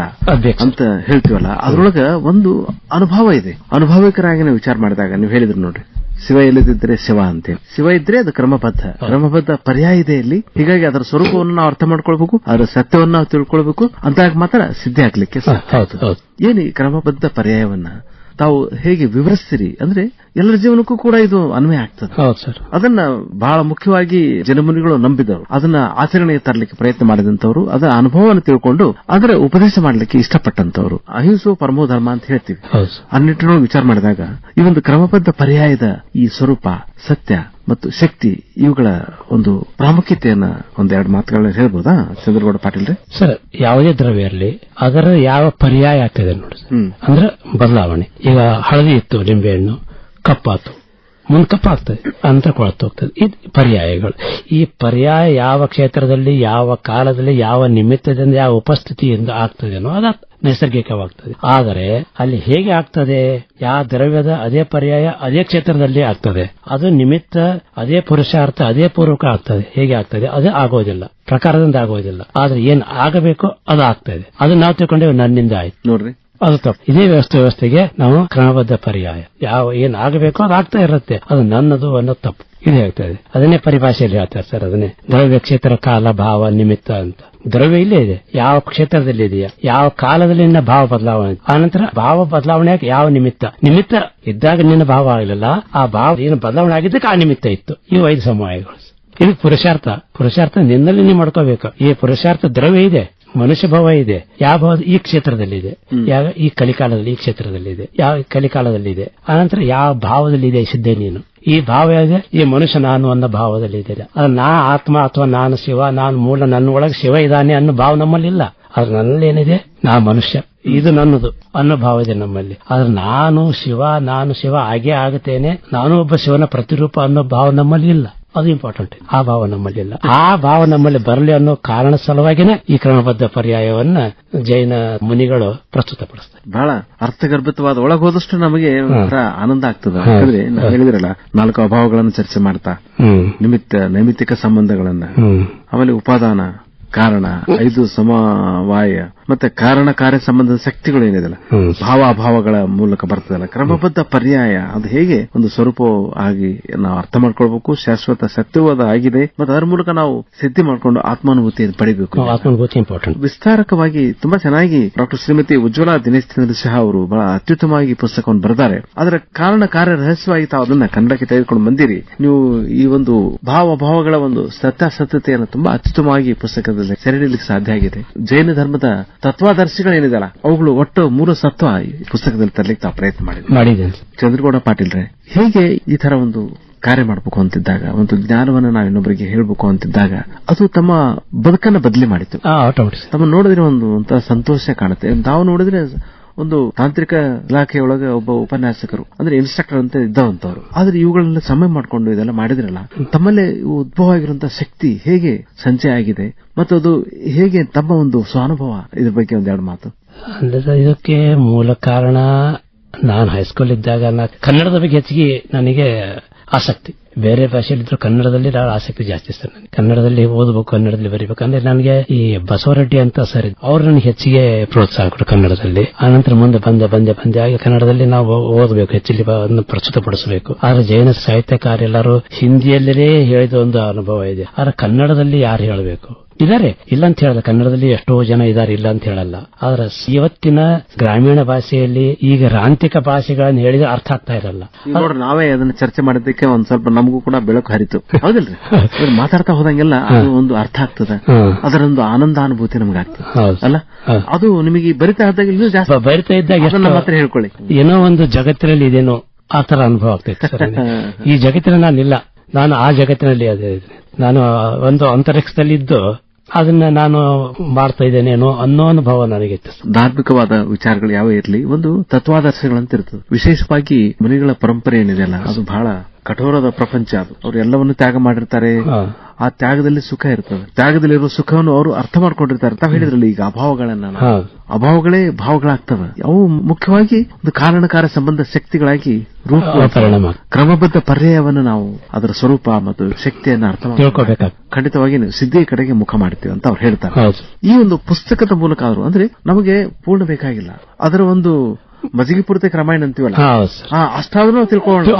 ಅಂತ ಹೇಳ್ತೀವಲ್ಲ ಅದ್ರೊಳಗ ಒಂದು ಅನುಭವ ಇದೆ. ಅನುಭವಿಕರಾಗಿ ನಾವು ವಿಚಾರ ಮಾಡಿದಾಗ ನೀವು ಹೇಳಿದ್ರು ನೋಡ್ರಿ. ಶಿವ ಇಲ್ಲದಿದ್ರೆ ಶಿವ ಅಂತೇಳಿ ಶಿವ ಇದ್ರೆ ಅದು ಕ್ರಮಬದ್ಧ. ಕ್ರಮಬದ್ಧ ಪರ್ಯಾಯ ಇದೆ ಇಲ್ಲಿ. ಹೀಗಾಗಿ ಅದರ ಸ್ವರೂಪವನ್ನು ನಾವು ಅರ್ಥ ಮಾಡ್ಕೊಳ್ಬೇಕು ಅದರ ಸತ್ಯವನ್ನು ನಾವು ತಿಳ್ಕೊಳ್ಬೇಕು ಅಂತ ಮಾತ್ರ ಸಿದ್ಧಿ ಆಗ್ಲಿಕ್ಕೆ ಏನು ಈ ಕ್ರಮಬದ್ಧ ಪರ್ಯಾಯವನ್ನ? ತಾವು ಹೇಗೆ ವಿವರಿಸ್ತೀರಿ? ಅಂದ್ರೆ ಎಲ್ಲರ ಜೀವನಕ್ಕೂ ಕೂಡ ಇದು ಅನ್ವಯ ಆಗ್ತದೆ. ಅದನ್ನ ಬಹಳ ಮುಖ್ಯವಾಗಿ ಜನಮುನಿಗಳು ನಂಬಿದವರು ಅದನ್ನ ಆಚರಣೆಗೆ ತರಲಿಕ್ಕೆ ಪ್ರಯತ್ನ ಮಾಡಿದಂತವರು ಅದರ ಅನುಭವವನ್ನು ತಿಳ್ಕೊಂಡು ಅದರ ಉಪದೇಶ ಮಾಡಲಿಕ್ಕೆ ಇಷ್ಟಪಟ್ಟಂತವರು ಅಹಿಂಸೋ ಪರಮೋ ಧರ್ಮ ಅಂತ ಹೇಳ್ತೀವಿ. ಆ ನಿಟ್ಟಿನೊಳಗೆ ವಿಚಾರ ಮಾಡಿದಾಗ ಈ ಒಂದು ಕ್ರಮಬದ್ಧ ಪರ್ಯಾಯದ ಈ ಸ್ವರೂಪ ಸತ್ಯ ಮತ್ತು ಶಕ್ತಿ ಇವುಗಳ ಒಂದು ಪ್ರಾಮುಖ್ಯತೆಯನ್ನ ಒಂದೆರಡು ಮಾತುಗಳನ್ನ ಹೇಳ್ಬೋದಾ ಚಂದ್ರಗೌಡ ಪಾಟೀಲ್ ಸರ್ ಯಾವುದೇ ದ್ರವ್ಯ ಇರಲಿ ಅದರ ಯಾವ ಪರ್ಯಾಯ ಆಗ್ತದೆ ನೋಡಿ ಅಂದ್ರೆ ಬದಲಾವಣೆ. ಈಗ ಹಳದಿ ಇತ್ತು ನಿಂಬೆಹಣ್ಣು ಕಪ್ಪಾತು. ಮುಂದೆ ಕಪ್ಪಾಗ್ತದೆ ಅಂತ ಹೋಗ್ತದೆ ಇದು ಪರ್ಯಾಯಗಳು. ಈ ಪರ್ಯಾಯ ಯಾವ ಕ್ಷೇತ್ರದಲ್ಲಿ, ಯಾವ ಕಾಲದಲ್ಲಿ, ಯಾವ ನಿಮಿತ್ತದಿಂದ, ಯಾವ ಉಪಸ್ಥಿತಿಯಿಂದ ಆಗ್ತದೆ ಅನ್ನೋ ಅದು ನೈಸರ್ಗಿಕವಾಗ್ತದೆ. ಆದರೆ ಅಲ್ಲಿ ಹೇಗೆ ಆಗ್ತದೆ? ಯಾವ ದ್ರವ್ಯದ ಅದೇ ಪರ್ಯಾಯ ಅದೇ ಕ್ಷೇತ್ರದಲ್ಲಿ ಆಗ್ತದೆ. ಅದು ನಿಮಿತ್ತ, ಅದೇ ಪುರುಷಾರ್ಥ, ಅದೇ ಪೂರ್ವಕ ಆಗ್ತದೆ. ಹೇಗೆ ಆಗ್ತದೆ? ಅದು ಆಗೋದಿಲ್ಲ. ಪ್ರಕಾರದಿಂದ ಆಗೋದಿಲ್ಲ. ಆದ್ರೆ ಏನ್ ಆಗಬೇಕು ಅದು ಆಗ್ತದೆ. ಅದು ನಾವು ತಿಳ್ಕೊಂಡೇವೆ ನನ್ನಿಂದ ಆಯ್ತು. ನೋಡ್ರಿ. ಅದು ತಪ್ಪು. ಇದೇ ವ್ಯವಸ್ಥೆ ವ್ಯವಸ್ಥೆಗೆ ನಾವು ಕ್ರಮಬದ್ಧ ಪರ್ಯಾಯ. ಯಾವ ಏನ್ ಆಗಬೇಕೋ ಅದು ಆಗ್ತಾ ಇರುತ್ತೆ. ಅದು ನನ್ನದು ಅನ್ನೋ ತಪ್ಪು. ಇದು ಇದೆ. ಅದನ್ನೇ ಪರಿಭಾಷೆಯಲ್ಲಿ ಹೇಳ್ತಾರೆ ಸರ್. ಅದನ್ನೇ ದ್ರವ್ಯ ಕ್ಷೇತ್ರ ಕಾಲ ಭಾವ ನಿಮಿತ್ತ ಅಂತ. ದ್ರವ್ಯ ಇಲ್ಲೇ ಇದೆ. ಯಾವ ಕ್ಷೇತ್ರದಲ್ಲಿ ಇದೆಯಾ? ಯಾವ ಕಾಲದಲ್ಲಿ ನಿನ್ನ ಭಾವ ಬದಲಾವಣೆ ಆನಂತರ ಭಾವ ಬದಲಾವಣೆ ಯಾವ ನಿಮಿತ್ತ? ನಿಮಿತ್ತ ಇದ್ದಾಗ ನಿನ್ನ ಭಾವ ಆಗಲಿಲ್ಲ. ಆ ಭಾವ ಏನು ಬದಲಾವಣೆ ಆಗಿದ್ದಕ್ಕೆ ಆ ನಿಮಿತ್ತ ಇತ್ತು. ಈ ಐದು ಸಮಯಗಳು ಇದು ಪುರುಷಾರ್ಥ. ಪುರುಷಾರ್ಥ ನಿನ್ನಲ್ಲಿ ನೀವು ಮಾಡ್ಕೋಬೇಕು. ಈ ಪುರುಷಾರ್ಥ ದ್ರವ್ಯ ಇದೆ. ಮನುಷ್ಯ ಭಾವ ಇದೆ. ಯಾವ ಭಾವ ಈ ಕ್ಷೇತ್ರದಲ್ಲಿ ಇದೆ ಯಾವ ಈ ಕಲಿಕಾಲದಲ್ಲಿ ಈ ಕ್ಷೇತ್ರದಲ್ಲಿ ಇದೆ ಯಾವ ಕಲಿಕಾಲದಲ್ಲಿ ಇದೆ ಆನಂತರ ಯಾವ ಭಾವದಲ್ಲಿ ಇದೆ ಸಿದ್ಧೆ ನೀನು? ಈ ಭಾವ ಇದೆ ಈ ಮನುಷ್ಯ ನಾನು ಅನ್ನೋ ಭಾವದಲ್ಲಿ ಇದೆ ಅದು ನಾ ಆತ್ಮ ಅಥವಾ ನಾನು ಶಿವ ನಾನು ಮೂಲ ನನ್ನ ಒಳಗೆ ಶಿವ ಇದ್ದಾನೆ ಅನ್ನೋ ಭಾವ ನಮ್ಮಲ್ಲಿ ಇಲ್ಲ ಆದ್ರೆ ನನ್ನಲ್ಲಿ ಏನಿದೆ ನಾ ಮನುಷ್ಯ. ಇದು ನನ್ನದು ಅನ್ನೋ ಭಾವ ಇದೆ ನಮ್ಮಲ್ಲಿ. ಆದ್ರೆ ನಾನು ಶಿವ ನಾನು ಶಿವ ಹಾಗೆ ಆಗುತ್ತೇನೆ. ನಾನು ಒಬ್ಬ ಶಿವನ ಪ್ರತಿರೂಪ ಅನ್ನೋ ಭಾವ ನಮ್ಮಲ್ಲಿ ಇಲ್ಲ. ಅದು ಇಂಪಾರ್ಟೆಂಟ್ ಆ ಭಾವ ನಮ್ಮಲ್ಲಿ ಇಲ್ಲ. ಆ ಭಾವ ನಮ್ಮಲ್ಲಿ ಬರಲಿ ಅನ್ನೋ ಕಾರಣ ಸಲುವಾಗಿನೇ ಈ ಕ್ರಮಬದ್ಧ ಪರ್ಯಾಯವನ್ನ ಜೈನ ಮುನಿಗಳು ಪ್ರಸ್ತುತಪಡಿಸ್ತಾರೆ. ಬಹಳ ಅರ್ಥಗರ್ಭಿತವಾದ ಒಳಗೆ ಹೋದಷ್ಟು ನಮಗೆ ಒಂಥರ ಆನಂದ ಆಗ್ತದೆ. ಯಾಕಂದ್ರೆ ನಾವು ಹೇಳಿದ್ರಲ್ಲ ನಾಲ್ಕು ಅಭಾವಗಳನ್ನು ಚರ್ಚೆ ಮಾಡ್ತಾ. ನಿಮಿತ್ತ ನೈಮಿತ್ತಿಕ ಸಂಬಂಧಗಳನ್ನ. ಆಮೇಲೆ ಉಪಾದಾನ ಕಾರಣ ಐದು ಸಮವಾಯ ಮತ್ತೆ ಕಾರಣ ಕಾರ್ಯ ಸಂಬಂಧದ ಶಕ್ತಿಗಳು ಏನಿದೆಲ್ಲ ಭಾವಭಾವಗಳ ಭಾವ ಅಭಾವಗಳ ಮೂಲಕ ಬರ್ತದಲ್ಲ ಕ್ರಮಬದ್ಧ ಪರ್ಯಾಯ ಅದು ಹೇಗೆ ಒಂದು ಸ್ವರೂಪ ಆಗಿ ನಾವು ಅರ್ಥ ಮಾಡ್ಕೊಳ್ಬೇಕು ಶಾಶ್ವತ ಸತ್ಯವಾದ ಆಗಿದೆ ಮತ್ತೆ ಅದರ ಮೂಲಕ ನಾವು ಸಿದ್ಧಿ ಮಾಡ್ಕೊಂಡು ಆತ್ಮಾನುಭೂತಿಯನ್ನು ಪಡಿಬೇಕು. ಆತ್ಮಾನುಭೂತಿ ಇಂಪಾರ್ಟೆಂಟ್ ವಿಸ್ತಾರಕವಾಗಿ ತುಂಬಾ ಚೆನ್ನಾಗಿ ಡಾಕ್ಟರ್ ಶ್ರೀಮತಿ ಉಜ್ವಲ ದಿನೇಶ್ ಚಂದ್ರ ಸಹ ಅವರು ಬಹಳ ಅತ್ಯುತ್ತಮವಾಗಿ ಪುಸ್ತಕವನ್ನು ಬರೆದಾರೆ. ಅದರ ಕಾರಣ ಕಾರ್ಯ ರಹಸ್ಯವಾಗಿ ತಾವು ಅದನ್ನ ಕನ್ನಡಕ್ಕೆ ತೆಗೆದುಕೊಂಡು ಬಂದಿರಿ. ನೀವು ಈ ಒಂದು ಭಾವ ಭಾವಗಳ ಒಂದು ಸತ್ಯಾಸತ್ಯತೆಯನ್ನು ತುಂಬಾ ಅತ್ಯುತ್ತಮವಾಗಿ ಪುಸ್ತಕದಲ್ಲಿ ಸೆರೆಡಿಲಿಕ್ಕೆ ಸಾಧ್ಯ ಆಗಿದೆ. ಜೈನ ಧರ್ಮದ ತತ್ವಾದರ್ಶಿಗಳೇನಿದೆಯಲ್ಲ ಅವುಗಳು ಒಟ್ಟು ಮೂರು ಸತ್ವ ಈ ಪುಸ್ತಕದಲ್ಲಿ ತರಲಿಕ್ಕೆ ತಾವು ಪ್ರಯತ್ನ ಮಾಡಿದ್ರು ಮಾಡಿದ್ದೇನೆ ಚಂದ್ರಗೌಡ ಪಾಟೀಲ್ರೆ ಹೇಗೆ ಈ ತರ ಒಂದು ಕಾರ್ಯ ಮಾಡಬೇಕು ಅಂತಿದ್ದಾಗ ಒಂದು ಜ್ಞಾನವನ್ನು ನಾವು ಇನ್ನೊಬ್ಬರಿಗೆ ಹೇಳಬೇಕು ಅಂತಿದ್ದಾಗ ಅದು ತಮ್ಮ ಬದುಕನ್ನ ಬದಲಿ ಮಾಡಿತು ತಮ್ಮ ನೋಡಿದ್ರೆ ಒಂದು ಒಂಥರ ಸಂತೋಷ ಕಾಣುತ್ತೆ. ನಾವು ನೋಡಿದ್ರೆ ಒಂದು ತಾಂತ್ರಿಕ ಇಲಾಖೆಯೊಳಗೆ ಒಬ್ಬ ಉಪನ್ಯಾಸಕರು, ಅಂದ್ರೆ ಇನ್ಸ್ಟ್ರಕ್ಟರ್ ಅಂತ ಇದ್ದವಂತವ್ರು. ಆದ್ರೆ ಇವುಗಳನ್ನ ಸಮಯ ಮಾಡಿಕೊಂಡು ಇದೆಲ್ಲ ಮಾಡಿದ್ರಲ್ಲ, ತಮ್ಮಲ್ಲೇ ಉದ್ಭವ ಆಗಿರುವಂತಹ ಶಕ್ತಿ ಹೇಗೆ ಸಂಚಯ ಆಗಿದೆ, ಮತ್ತು ಅದು ಹೇಗೆ ತಮ್ಮ ಒಂದು ಸ್ವಾನುಭವ ಇದ್ರ ಬಗ್ಗೆ ಒಂದೆರಡು ಮಾತು. ಅಂದ್ರೆ ಇದಕ್ಕೆ ಮೂಲ ಕಾರಣ ನಾನು ಹೈಸ್ಕೂಲ್ ಇದ್ದಾಗ ಕನ್ನಡದ ಬಗ್ಗೆ ಹೆಚ್ಚಿಗೆ ನನಗೆ ಆಸಕ್ತಿ. ಬೇರೆ ಭಾಷೆಯಲ್ಲಿದ್ದರೂ ಕನ್ನಡದಲ್ಲಿ ನಾನು ಆಸಕ್ತಿ ಜಾಸ್ತಿ ಸರ್ ನನಗೆ. ಕನ್ನಡದಲ್ಲಿ ಓದಬೇಕು, ಕನ್ನಡದಲ್ಲಿ ಬರೀಬೇಕು. ಅಂದ್ರೆ ನನಗೆ ಈ ಬಸವರೆಡ್ಡಿ ಅಂತ ಸರ್, ಅವ್ರು ನನಗೆ ಹೆಚ್ಚಿಗೆ ಪ್ರೋತ್ಸಾಹ ಕೊಡು ಕನ್ನಡದಲ್ಲಿ. ಆನಂತರ ಮುಂದೆ ಬಂದೆ ಬಂದೆ ಬಂದೆ. ಆಗ ಕನ್ನಡದಲ್ಲಿ ನಾವು ಓದಬೇಕು, ಹೆಚ್ಚಿಗೆ ಪ್ರಸ್ತುತಪಡಿಸಬೇಕು. ಆದ್ರೆ ಜೈನ ಸಾಹಿತ್ಯಕಾರ ಎಲ್ಲರೂ ಹಿಂದಿಯಲ್ಲೇ ಹೇಳಿದ ಒಂದು ಅನುಭವ ಇದೆ. ಆದ್ರೆ ಕನ್ನಡದಲ್ಲಿ ಯಾರು ಹೇಳಬೇಕು? ಇದಾರೆ. ಇಲ್ಲ ಅಂತ ಹೇಳಲ್ಲ. ಕನ್ನಡದಲ್ಲಿ ಎಷ್ಟೋ ಜನ ಇದಾರೆ ಇಲ್ಲ ಅಂತ ಹೇಳಲ್ಲ. ಆದ್ರೆ ಇವತ್ತಿನ ಗ್ರಾಮೀಣ ಭಾಷೆಯಲ್ಲಿ ಈಗ ರಾಂತಿಕ ಭಾಷೆಗಳನ್ನು ಹೇಳಿದ್ರೆ ಅರ್ಥ ಆಗ್ತಾ ಇರಲ್ಲ. ನೋಡ್ರಿ ನಾವೇ ಅದನ್ನ ಚರ್ಚೆ ಮಾಡಿದ್ದಕ್ಕೆ ಒಂದ್ ಸ್ವಲ್ಪ ನಮಗೂ ಕೂಡ ಬೆಳಕು ಹರಿತು. ಹೌದಿಲ್ರಿ? ಮಾತಾಡ್ತಾ ಹೋದಂಗೆಲ್ಲ ಅದು ಒಂದು ಅರ್ಥ ಆಗ್ತದೆ. ಅದರೊಂದು ಆನಂದ ಅನುಭೂತಿ ನಮ್ಗೆ ಆಗ್ತದೆ. ಅಲ್ಲ. ಅದು ನಿಮಗೆ ಬರಿತಾ ಇದ್ದಾಗ ಇನ್ನೂ ಜಾಸ್ತಿ ಬರಿತಾ ಇದ್ದಾಗ ಮಾತ್ರ ಹೇಳ್ಕೊಳ್ಳಿ. ಏನೋ ಒಂದು ಜಗತ್ತಿನಲ್ಲಿ ಇದೇನೋ ಆ ತರ ಅನುಭವ ಆಗ್ತೈತೆ. ಈ ಜಗತ್ತಿನ ನಾನಿಲ್ಲ. ನಾನು ಆ ಜಗತ್ತಿನಲ್ಲಿ ಅದೇ. ನಾನು ಒಂದು ಅಂತರಿಕ್ಷದಲ್ಲಿ ಇದ್ದು ಅದನ್ನ ನಾನು ಮಾಡ್ತಾ ಇದ್ದೇನೇನೋ ಅನ್ನೋ ಅನುಭವ ನನಗೆ. ಧಾರ್ಮಿಕವಾದ ವಿಚಾರಗಳು ಯಾವ ಇರಲಿ ಒಂದು ತತ್ವಾದರ್ಶಗಳಂತ ಇರ್ತದೆ ವಿಶೇಷವಾಗಿ ಮುನಿಗಳ ಪರಂಪರೆ ಏನಿದೆಯಲ್ಲ ಅದು ಬಹಳ ಕಠೋರದ ಪ್ರಪಂಚ ಅದು ಅವ್ರು ಎಲ್ಲವನ್ನು ತ್ಯಾಗ ಮಾಡಿರ್ತಾರೆ. ಆ ತ್ಯಾಗದಲ್ಲಿ ಸುಖ ಇರ್ತದೆ. ತ್ಯಾಗದಲ್ಲಿರುವ ಸುಖವನ್ನು ಅವರು ಅರ್ಥ ಮಾಡ್ಕೊಂಡಿರ್ತಾರೆ. ತಾವು ಹೇಳಿದ್ರಲ್ಲ ಈಗ ಅಭಾವಗಳನ್ನ. ಅಭಾವಗಳೇ ಭಾವಗಳಾಗ್ತವೆ. ಅವು ಮುಖ್ಯವಾಗಿ ಒಂದು ಕಾರಣಕಾರ ಸಂಬಂಧ ಶಕ್ತಿಗಳಾಗಿ ರೂಪ ಕ್ರಮಬದ್ಧ ಪರ್ಯಾಯವನ್ನು ನಾವು ಅದರ ಸ್ವರೂಪ ಮತ್ತು ಶಕ್ತಿಯನ್ನು ಅರ್ಥ ಮಾಡ್ಕೊಂಡು ಖಂಡಿತವಾಗಿ ಸಿದ್ಧಿಯ ಕಡೆಗೆ ಮುಖ ಮಾಡ್ತೀವಿ ಅಂತ ಅವ್ರು ಹೇಳ್ತಾರೆ. ಈ ಒಂದು ಪುಸ್ತಕದ ಮೂಲಕ ಆದ್ರು ಅಂದ್ರೆ ನಮಗೆ ಪೂರ್ಣ ಬೇಕಾಗಿಲ್ಲ. ಅದರ ಒಂದು ಮಜಿಗೆ ಪೂರ್ತಿ ರಾಮಾಯಣ ಅಂತೀವಲ್ಲ? ಅಷ್ಟಾದ್ರೂ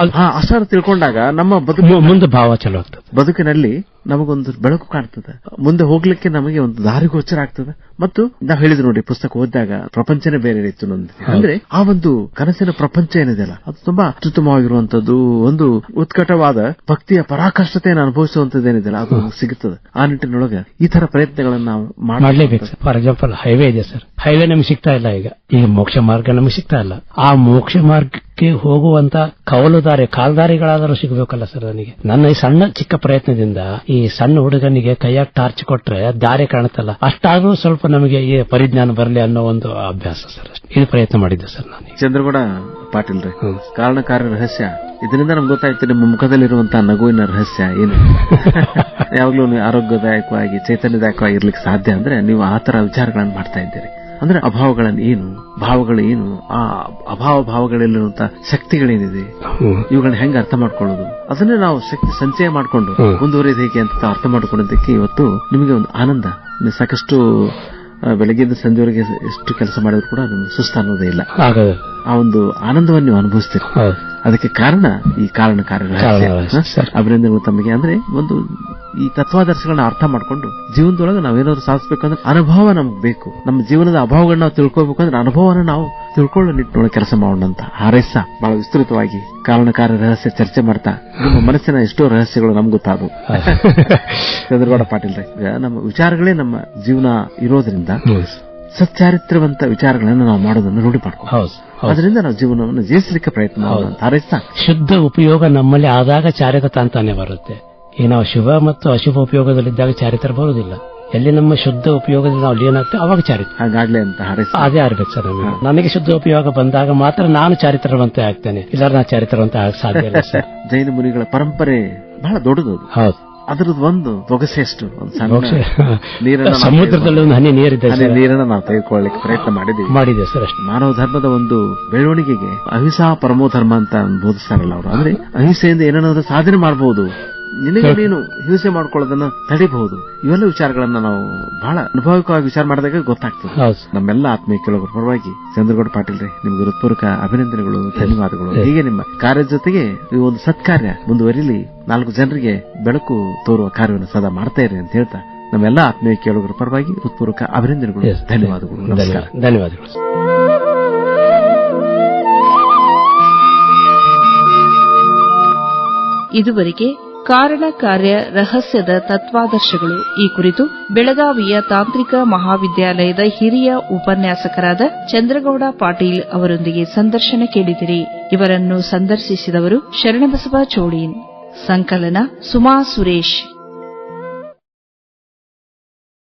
ಹಾ ಅಷ್ಟಾದ್ರೂ ತಿಳ್ಕೊಂಡಾಗ ನಮ್ಮ ಬದುಕು ಮುಂದೆ ಭಾವ ಚಲೋ ಬದುಕಿನಲ್ಲಿ ನಮಗೊಂದು ಬೆಳಕು ಕಾಣ್ತದೆ. ಮುಂದೆ ಹೋಗ್ಲಿಕ್ಕೆ ನಮಗೆ ಒಂದು ದಾರಿ ಗೋಚರ ಆಗ್ತದೆ. ಮತ್ತು ನಾವು ಹೇಳಿದ್ರು ನೋಡಿ ಪುಸ್ತಕ ಓದಿದಾಗ ಪ್ರಪಂಚನೇ ಬೇರೆ ಇತ್ತು ನಂದು. ಅಂದ್ರೆ ಆ ಒಂದು ಕನಸಿನ ಪ್ರಪಂಚ ಏನಿದೆಯಲ್ಲ ಅದು ತುಂಬಾ ಅತ್ಯುತ್ತಮವಾಗಿರುವಂತದ್ದು ಒಂದು ಉತ್ಕಟವಾದ ಭಕ್ತಿಯ ಪರಾಕಷ್ಟತೆಯನ್ನು ಅನುಭವಿಸುವಂತದ್ದು ಏನಿದೆಯಲ್ಲ ಅದು ಸಿಗುತ್ತದೆ. ಆ ನಿಟ್ಟಿನೊಳಗೆ ಈ ತರ ಪ್ರಯತ್ನಗಳನ್ನು ನಾವು ಮಾಡಲೇಬೇಕು ಫಾರ್ ಎಕ್ಸಾಂಪಲ್ ಹೈವೇ ಇದೆ ಸರ್. ಹೈವೇ ನಮ್ಗೆ ಸಿಗ್ತಾ ಇಲ್ಲ ಈಗ. ಈ ಮೋಕ್ಷ ಮಾರ್ಗ ನಮಗೆ ಸಿಗ್ತಾ ಇಲ್ಲ. ಆ ಮೋಕ್ಷ ಮಾರ್ಗಕ್ಕೆ ಹೋಗುವಂತ ಕವಲುದಾರಿ ಕಾಲ್ದಾರಿಗಳಾದರೂ ಸಿಗಬೇಕಲ್ಲ ಸರ್ ನನಗೆ. ನನ್ನ ಈ ಸಣ್ಣ ಚಿಕ್ಕ ಪ್ರಯತ್ನದಿಂದ ಈ ಸಣ್ಣ ಹುಡುಗನಿಗೆ ಕೈಯಾಗ ಟಾರ್ಚ್ ಕೊಟ್ರೆ ದಾರಿ ಕಾಣುತ್ತಲ್ಲ? ಅಷ್ಟಾದ್ರೂ ಸ್ವಲ್ಪ ನಮಗೆ ಈ ಪರಿಜ್ಞಾನ ಬರಲಿ ಅನ್ನೋ ಒಂದು ಅಭ್ಯಾಸ ಸರ್. ಇದು ಪ್ರಯತ್ನ ಮಾಡಿದ್ದೆ ಸರ್ ನಾನು ಚಂದ್ರಗೌಡ ಪಾಟೀಲ್ ರೀ. ಕಾರಣ ಕಾರ್ಯ ರಹಸ್ಯ. ಇದರಿಂದ ನಮ್ಗೆ ಗೊತ್ತಾಯ್ತು ನಿಮ್ಮ ಮುಖದಲ್ಲಿರುವಂತಹ ನಗುವಿನ ರಹಸ್ಯ ಏನು? ಯಾವಾಗ್ಲೂ ನೀವು ಆರೋಗ್ಯದಾಯಕವಾಗಿ ಚೈತನ್ಯದಾಯಕವಾಗಿ ಇರ್ಲಿಕ್ಕೆ ಸಾಧ್ಯ ಅಂದ್ರೆ ನೀವು ಆ ತರ ವಿಚಾರಗಳನ್ನು ಮಾಡ್ತಾ ಇದ್ದೀರಿ. ಅಂದ್ರೆ ಅಭಾವಗಳನ್ನು ಏನು? ಭಾವಗಳು ಏನು? ಆ ಅಭಾವ ಭಾವಗಳಲ್ಲಿರುವಂತ ಶಕ್ತಿಗಳೇನಿದೆ. ಇವುಗಳನ್ನ ಹೆಂಗ ಅರ್ಥ ಮಾಡ್ಕೊಳ್ಳೋದು? ಅದನ್ನೇ ನಾವು ಶಕ್ತಿ ಸಂಚಯ ಮಾಡ್ಕೊಂಡು ಹ್ಮ್. ಮುಂದುವರಿಯೋದು ಹೇಗೆ ಅಂತ ಅರ್ಥ ಮಾಡ್ಕೊಂಡಿದ್ದಕ್ಕೆ ಇವತ್ತು ನಿಮಗೆ ಒಂದು ಆನಂದ. ಸಾಕಷ್ಟು ಬೆಳಗ್ಗೆಯಿಂದ ಸಂಜೆವರೆಗೆ ಎಷ್ಟು ಕೆಲಸ ಮಾಡಿದ್ರು ಕೂಡ ನಿಮ್ಗೆ ಸುಸ್ತ ಅನ್ನೋದೇ ಇಲ್ಲ. ಆ ಒಂದು ಆನಂದವನ್ನು ನೀವು ಅನುಭವಿಸ್ತೀರಿ. ಅದಕ್ಕೆ ಕಾರಣ ಈ ಕಾರಣ ಕಾರ್ಯ. ಅಭಿನಂದನೆಗಳು ತಮಗೆ. ಅಂದ್ರೆ ಒಂದು ಈ ತತ್ವಾದರ್ಶಗಳನ್ನ ಅರ್ಥ ಮಾಡ್ಕೊಂಡು ಜೀವನದೊಳಗೆ ನಾವೇನಾದ್ರು ಸಾಧಿಸಬೇಕಂದ್ರೆ ಅನುಭವ ನಮ್ಗೆ ಬೇಕು. ನಮ್ಮ ಜೀವನದ ಅಭಾವಗಳನ್ನ ನಾವು ತಿಳ್ಕೊಬೇಕಂದ್ರೆ ಅನುಭವನ ನಾವು ತಿಳ್ಕೊಳ್ಳೋ ನಿಟ್ಟಿನೊಳಗೆ ಕೆಲಸ ಮಾಡೋಣ ಅಂತ ಹಾರೈಸ ಬಹಳ ವಿಸ್ತೃತವಾಗಿ ಕಾರಣಕಾರ ರಹಸ್ಯ ಚರ್ಚೆ ಮಾಡ್ತಾ ನಿಮ್ಮ ಮನಸ್ಸಿನ ಎಷ್ಟೋ ರಹಸ್ಯಗಳು ನಮ್ಗೆ ಗೊತ್ತಾದವು. ಚಂದ್ರಗೌಡ ಪಾಟೀಲ್ ನಮ್ಮ ವಿಚಾರಗಳೇ ನಮ್ಮ ಜೀವನ ಇರೋದ್ರಿಂದ. ಸಚ್ಚಾರಿತ್ರವಂತ ವಿಚಾರಗಳನ್ನು ನಾವು ಮಾಡೋದನ್ನು ರೂಢಿ ಮಾಡ್ಕೋ ಹೌದು ಹೌದು ಅದರಿಂದ ನಾವು ಜೀವನವನ್ನು ಜಯಿಸಲಿಕ್ಕೆ ಪ್ರಯತ್ನ ಹಾರೈಸ್ತಾ ಶುದ್ಧ ಉಪಯೋಗ ನಮ್ಮಲ್ಲಿ ಆದಾಗ ಚಾರಕತ ಅಂತಾನೆ ಬರುತ್ತೆ. ಈಗ ನಾವು ಶುಭ ಮತ್ತು ಅಶುಭ ಉಪಯೋಗದಲ್ಲಿದ್ದಾಗ ಚಾರಿತ್ರ ಬರುವುದಿಲ್ಲ ಎಲ್ಲಿ ನಮ್ಮ ಶುದ್ಧ ಉಪಯೋಗದಲ್ಲಿ ನಾವು ಲೀನಾಗ್ತೇವೆ ಅವಾಗ ಚಾರಿತ್ರ ಹಾಗಾಗ್ಲಿ ಅಂತ ಅದೇ ಆಗ್ಬೇಕು ಸರ್ ನಮಗೆ. ನನಗೆ ಶುದ್ಧ ಉಪಯೋಗ ಬಂದಾಗ ಮಾತ್ರ ನಾನು ಚಾರಿತ್ರವಂತೆ ಆಗ್ತೇನೆ. ಇಲ್ಲ ನಾನು ಚಾರಿತ್ರವಂತ ಆಗ ಸಾಧ್ಯ ಇಲ್ಲ ಸರ್. ಜೈನ ಮುನಿಗಳ ಪರಂಪರೆ ಬಹಳ ದೊಡ್ಡದು. ಹೌದು. ಅದ್ರದ್ದು ಒಂದು ತೊಗಸೆಷ್ಟು ಒಂದು ಸಣ್ಣ ಬಹುಶಃ ನೀರನ್ನ ಸಮುದ್ರದಲ್ಲಿ ಒಂದು ಹನಿ ನೀರಿದೆ ಹನಿ ಸರ್. ನೀರನ್ನ ನಾವು ತೆಗೆದುಕೊಳ್ಳಲಿಕ್ಕೆ ಪ್ರಯತ್ನ ಮಾಡಿದ್ದೀವಿ. ಮಾಡಿದೆ ಸರ್ ಅಷ್ಟೇ. ಮಾನವ ಧರ್ಮದ ಒಂದು ಬೆಳವಣಿಗೆಗೆ ಅಹಿಂಸಾ ಪರಮೋ ಧರ್ಮ ಅಂತ ಬೋಧಿಸ್ತಾರಲ್ಲ ಅವರು. ಅಂದ್ರೆ ಅಹಿಂಸೆಯಿಂದ ಏನಾದ್ರು ಸಾಧನೆ ಮಾಡಬಹುದು ನಿನಗೆ ನೀನು ಹಿಂಸೆ ಮಾಡ್ಕೊಳ್ಳೋದನ್ನ ತಡಿಬಹುದು. ಇವೆಲ್ಲ ವಿಚಾರಗಳನ್ನ ನಾವು ಬಹಳ ಅನುಭವಿಕವಾಗಿ ವಿಚಾರ ಮಾಡಿದಾಗ ಗೊತ್ತಾಗ್ತದೆ. ನಮ್ಮೆಲ್ಲ ಆತ್ಮೀಯ ಕೆಲವರ ಪರವಾಗಿ ಚಂದ್ರಗೌಡ ಪಾಟೀಲ್ ರೇ ನಿಮ್ಗೆ ಹೃತ್ಪೂರ್ವಕ ಅಭಿನಂದನೆಗಳು ಧನ್ಯವಾದಗಳು. ಹೀಗೆ ನಿಮ್ಮ ಕಾರ್ಯದ ಜೊತೆಗೆ ಈ ಒಂದು ಸತ್ಕಾರ್ಯ ಮುಂದುವರಿಲಿ ನಾಲ್ಕು ಜನರಿಗೆ ಬೆಳಕು ತೋರುವ ಕಾರ್ಯವನ್ನು ಸದಾ ಮಾಡ್ತಾ ಇರಿ ಅಂತ ಹೇಳ್ತಾ ನಮ್ಮೆಲ್ಲ ಆತ್ಮೀಯ ಕೇಳುಗರ ಪರವಾಗಿ ಹೃತ್ಪೂರ್ವಕ ಅಭಿನಂದನೆಗಳು ಧನ್ಯವಾದಗಳು. ನಮಸ್ಕಾರ. ಧನ್ಯವಾದಗಳು ಇದುವರೆಗೆ ಕಾರಣ ಕಾರ್ಯ ರಹಸ್ಯದ ತತ್ವಾದರ್ಶಗಳು. ಈ ಕುರಿತು ಬೆಳಗಾವಿಯ ತಾಂತ್ರಿಕ ಮಹಾವಿದ್ಯಾಲಯದ ಹಿರಿಯ ಉಪನ್ಯಾಸಕರಾದ ಚಂದ್ರಗೌಡ ಪಾಟೀಲ್ ಅವರೊಂದಿಗೆ ಸಂದರ್ಶನ ಕೇಳಿದಿರಿ. ಇವರನ್ನು ಸಂದರ್ಶಿಸಿದವರು ಶರಣಬಸವ ಚೋಳೀನ್ ಸಂಕಲನ ಸುಮಾ ಸುರೇಶ್.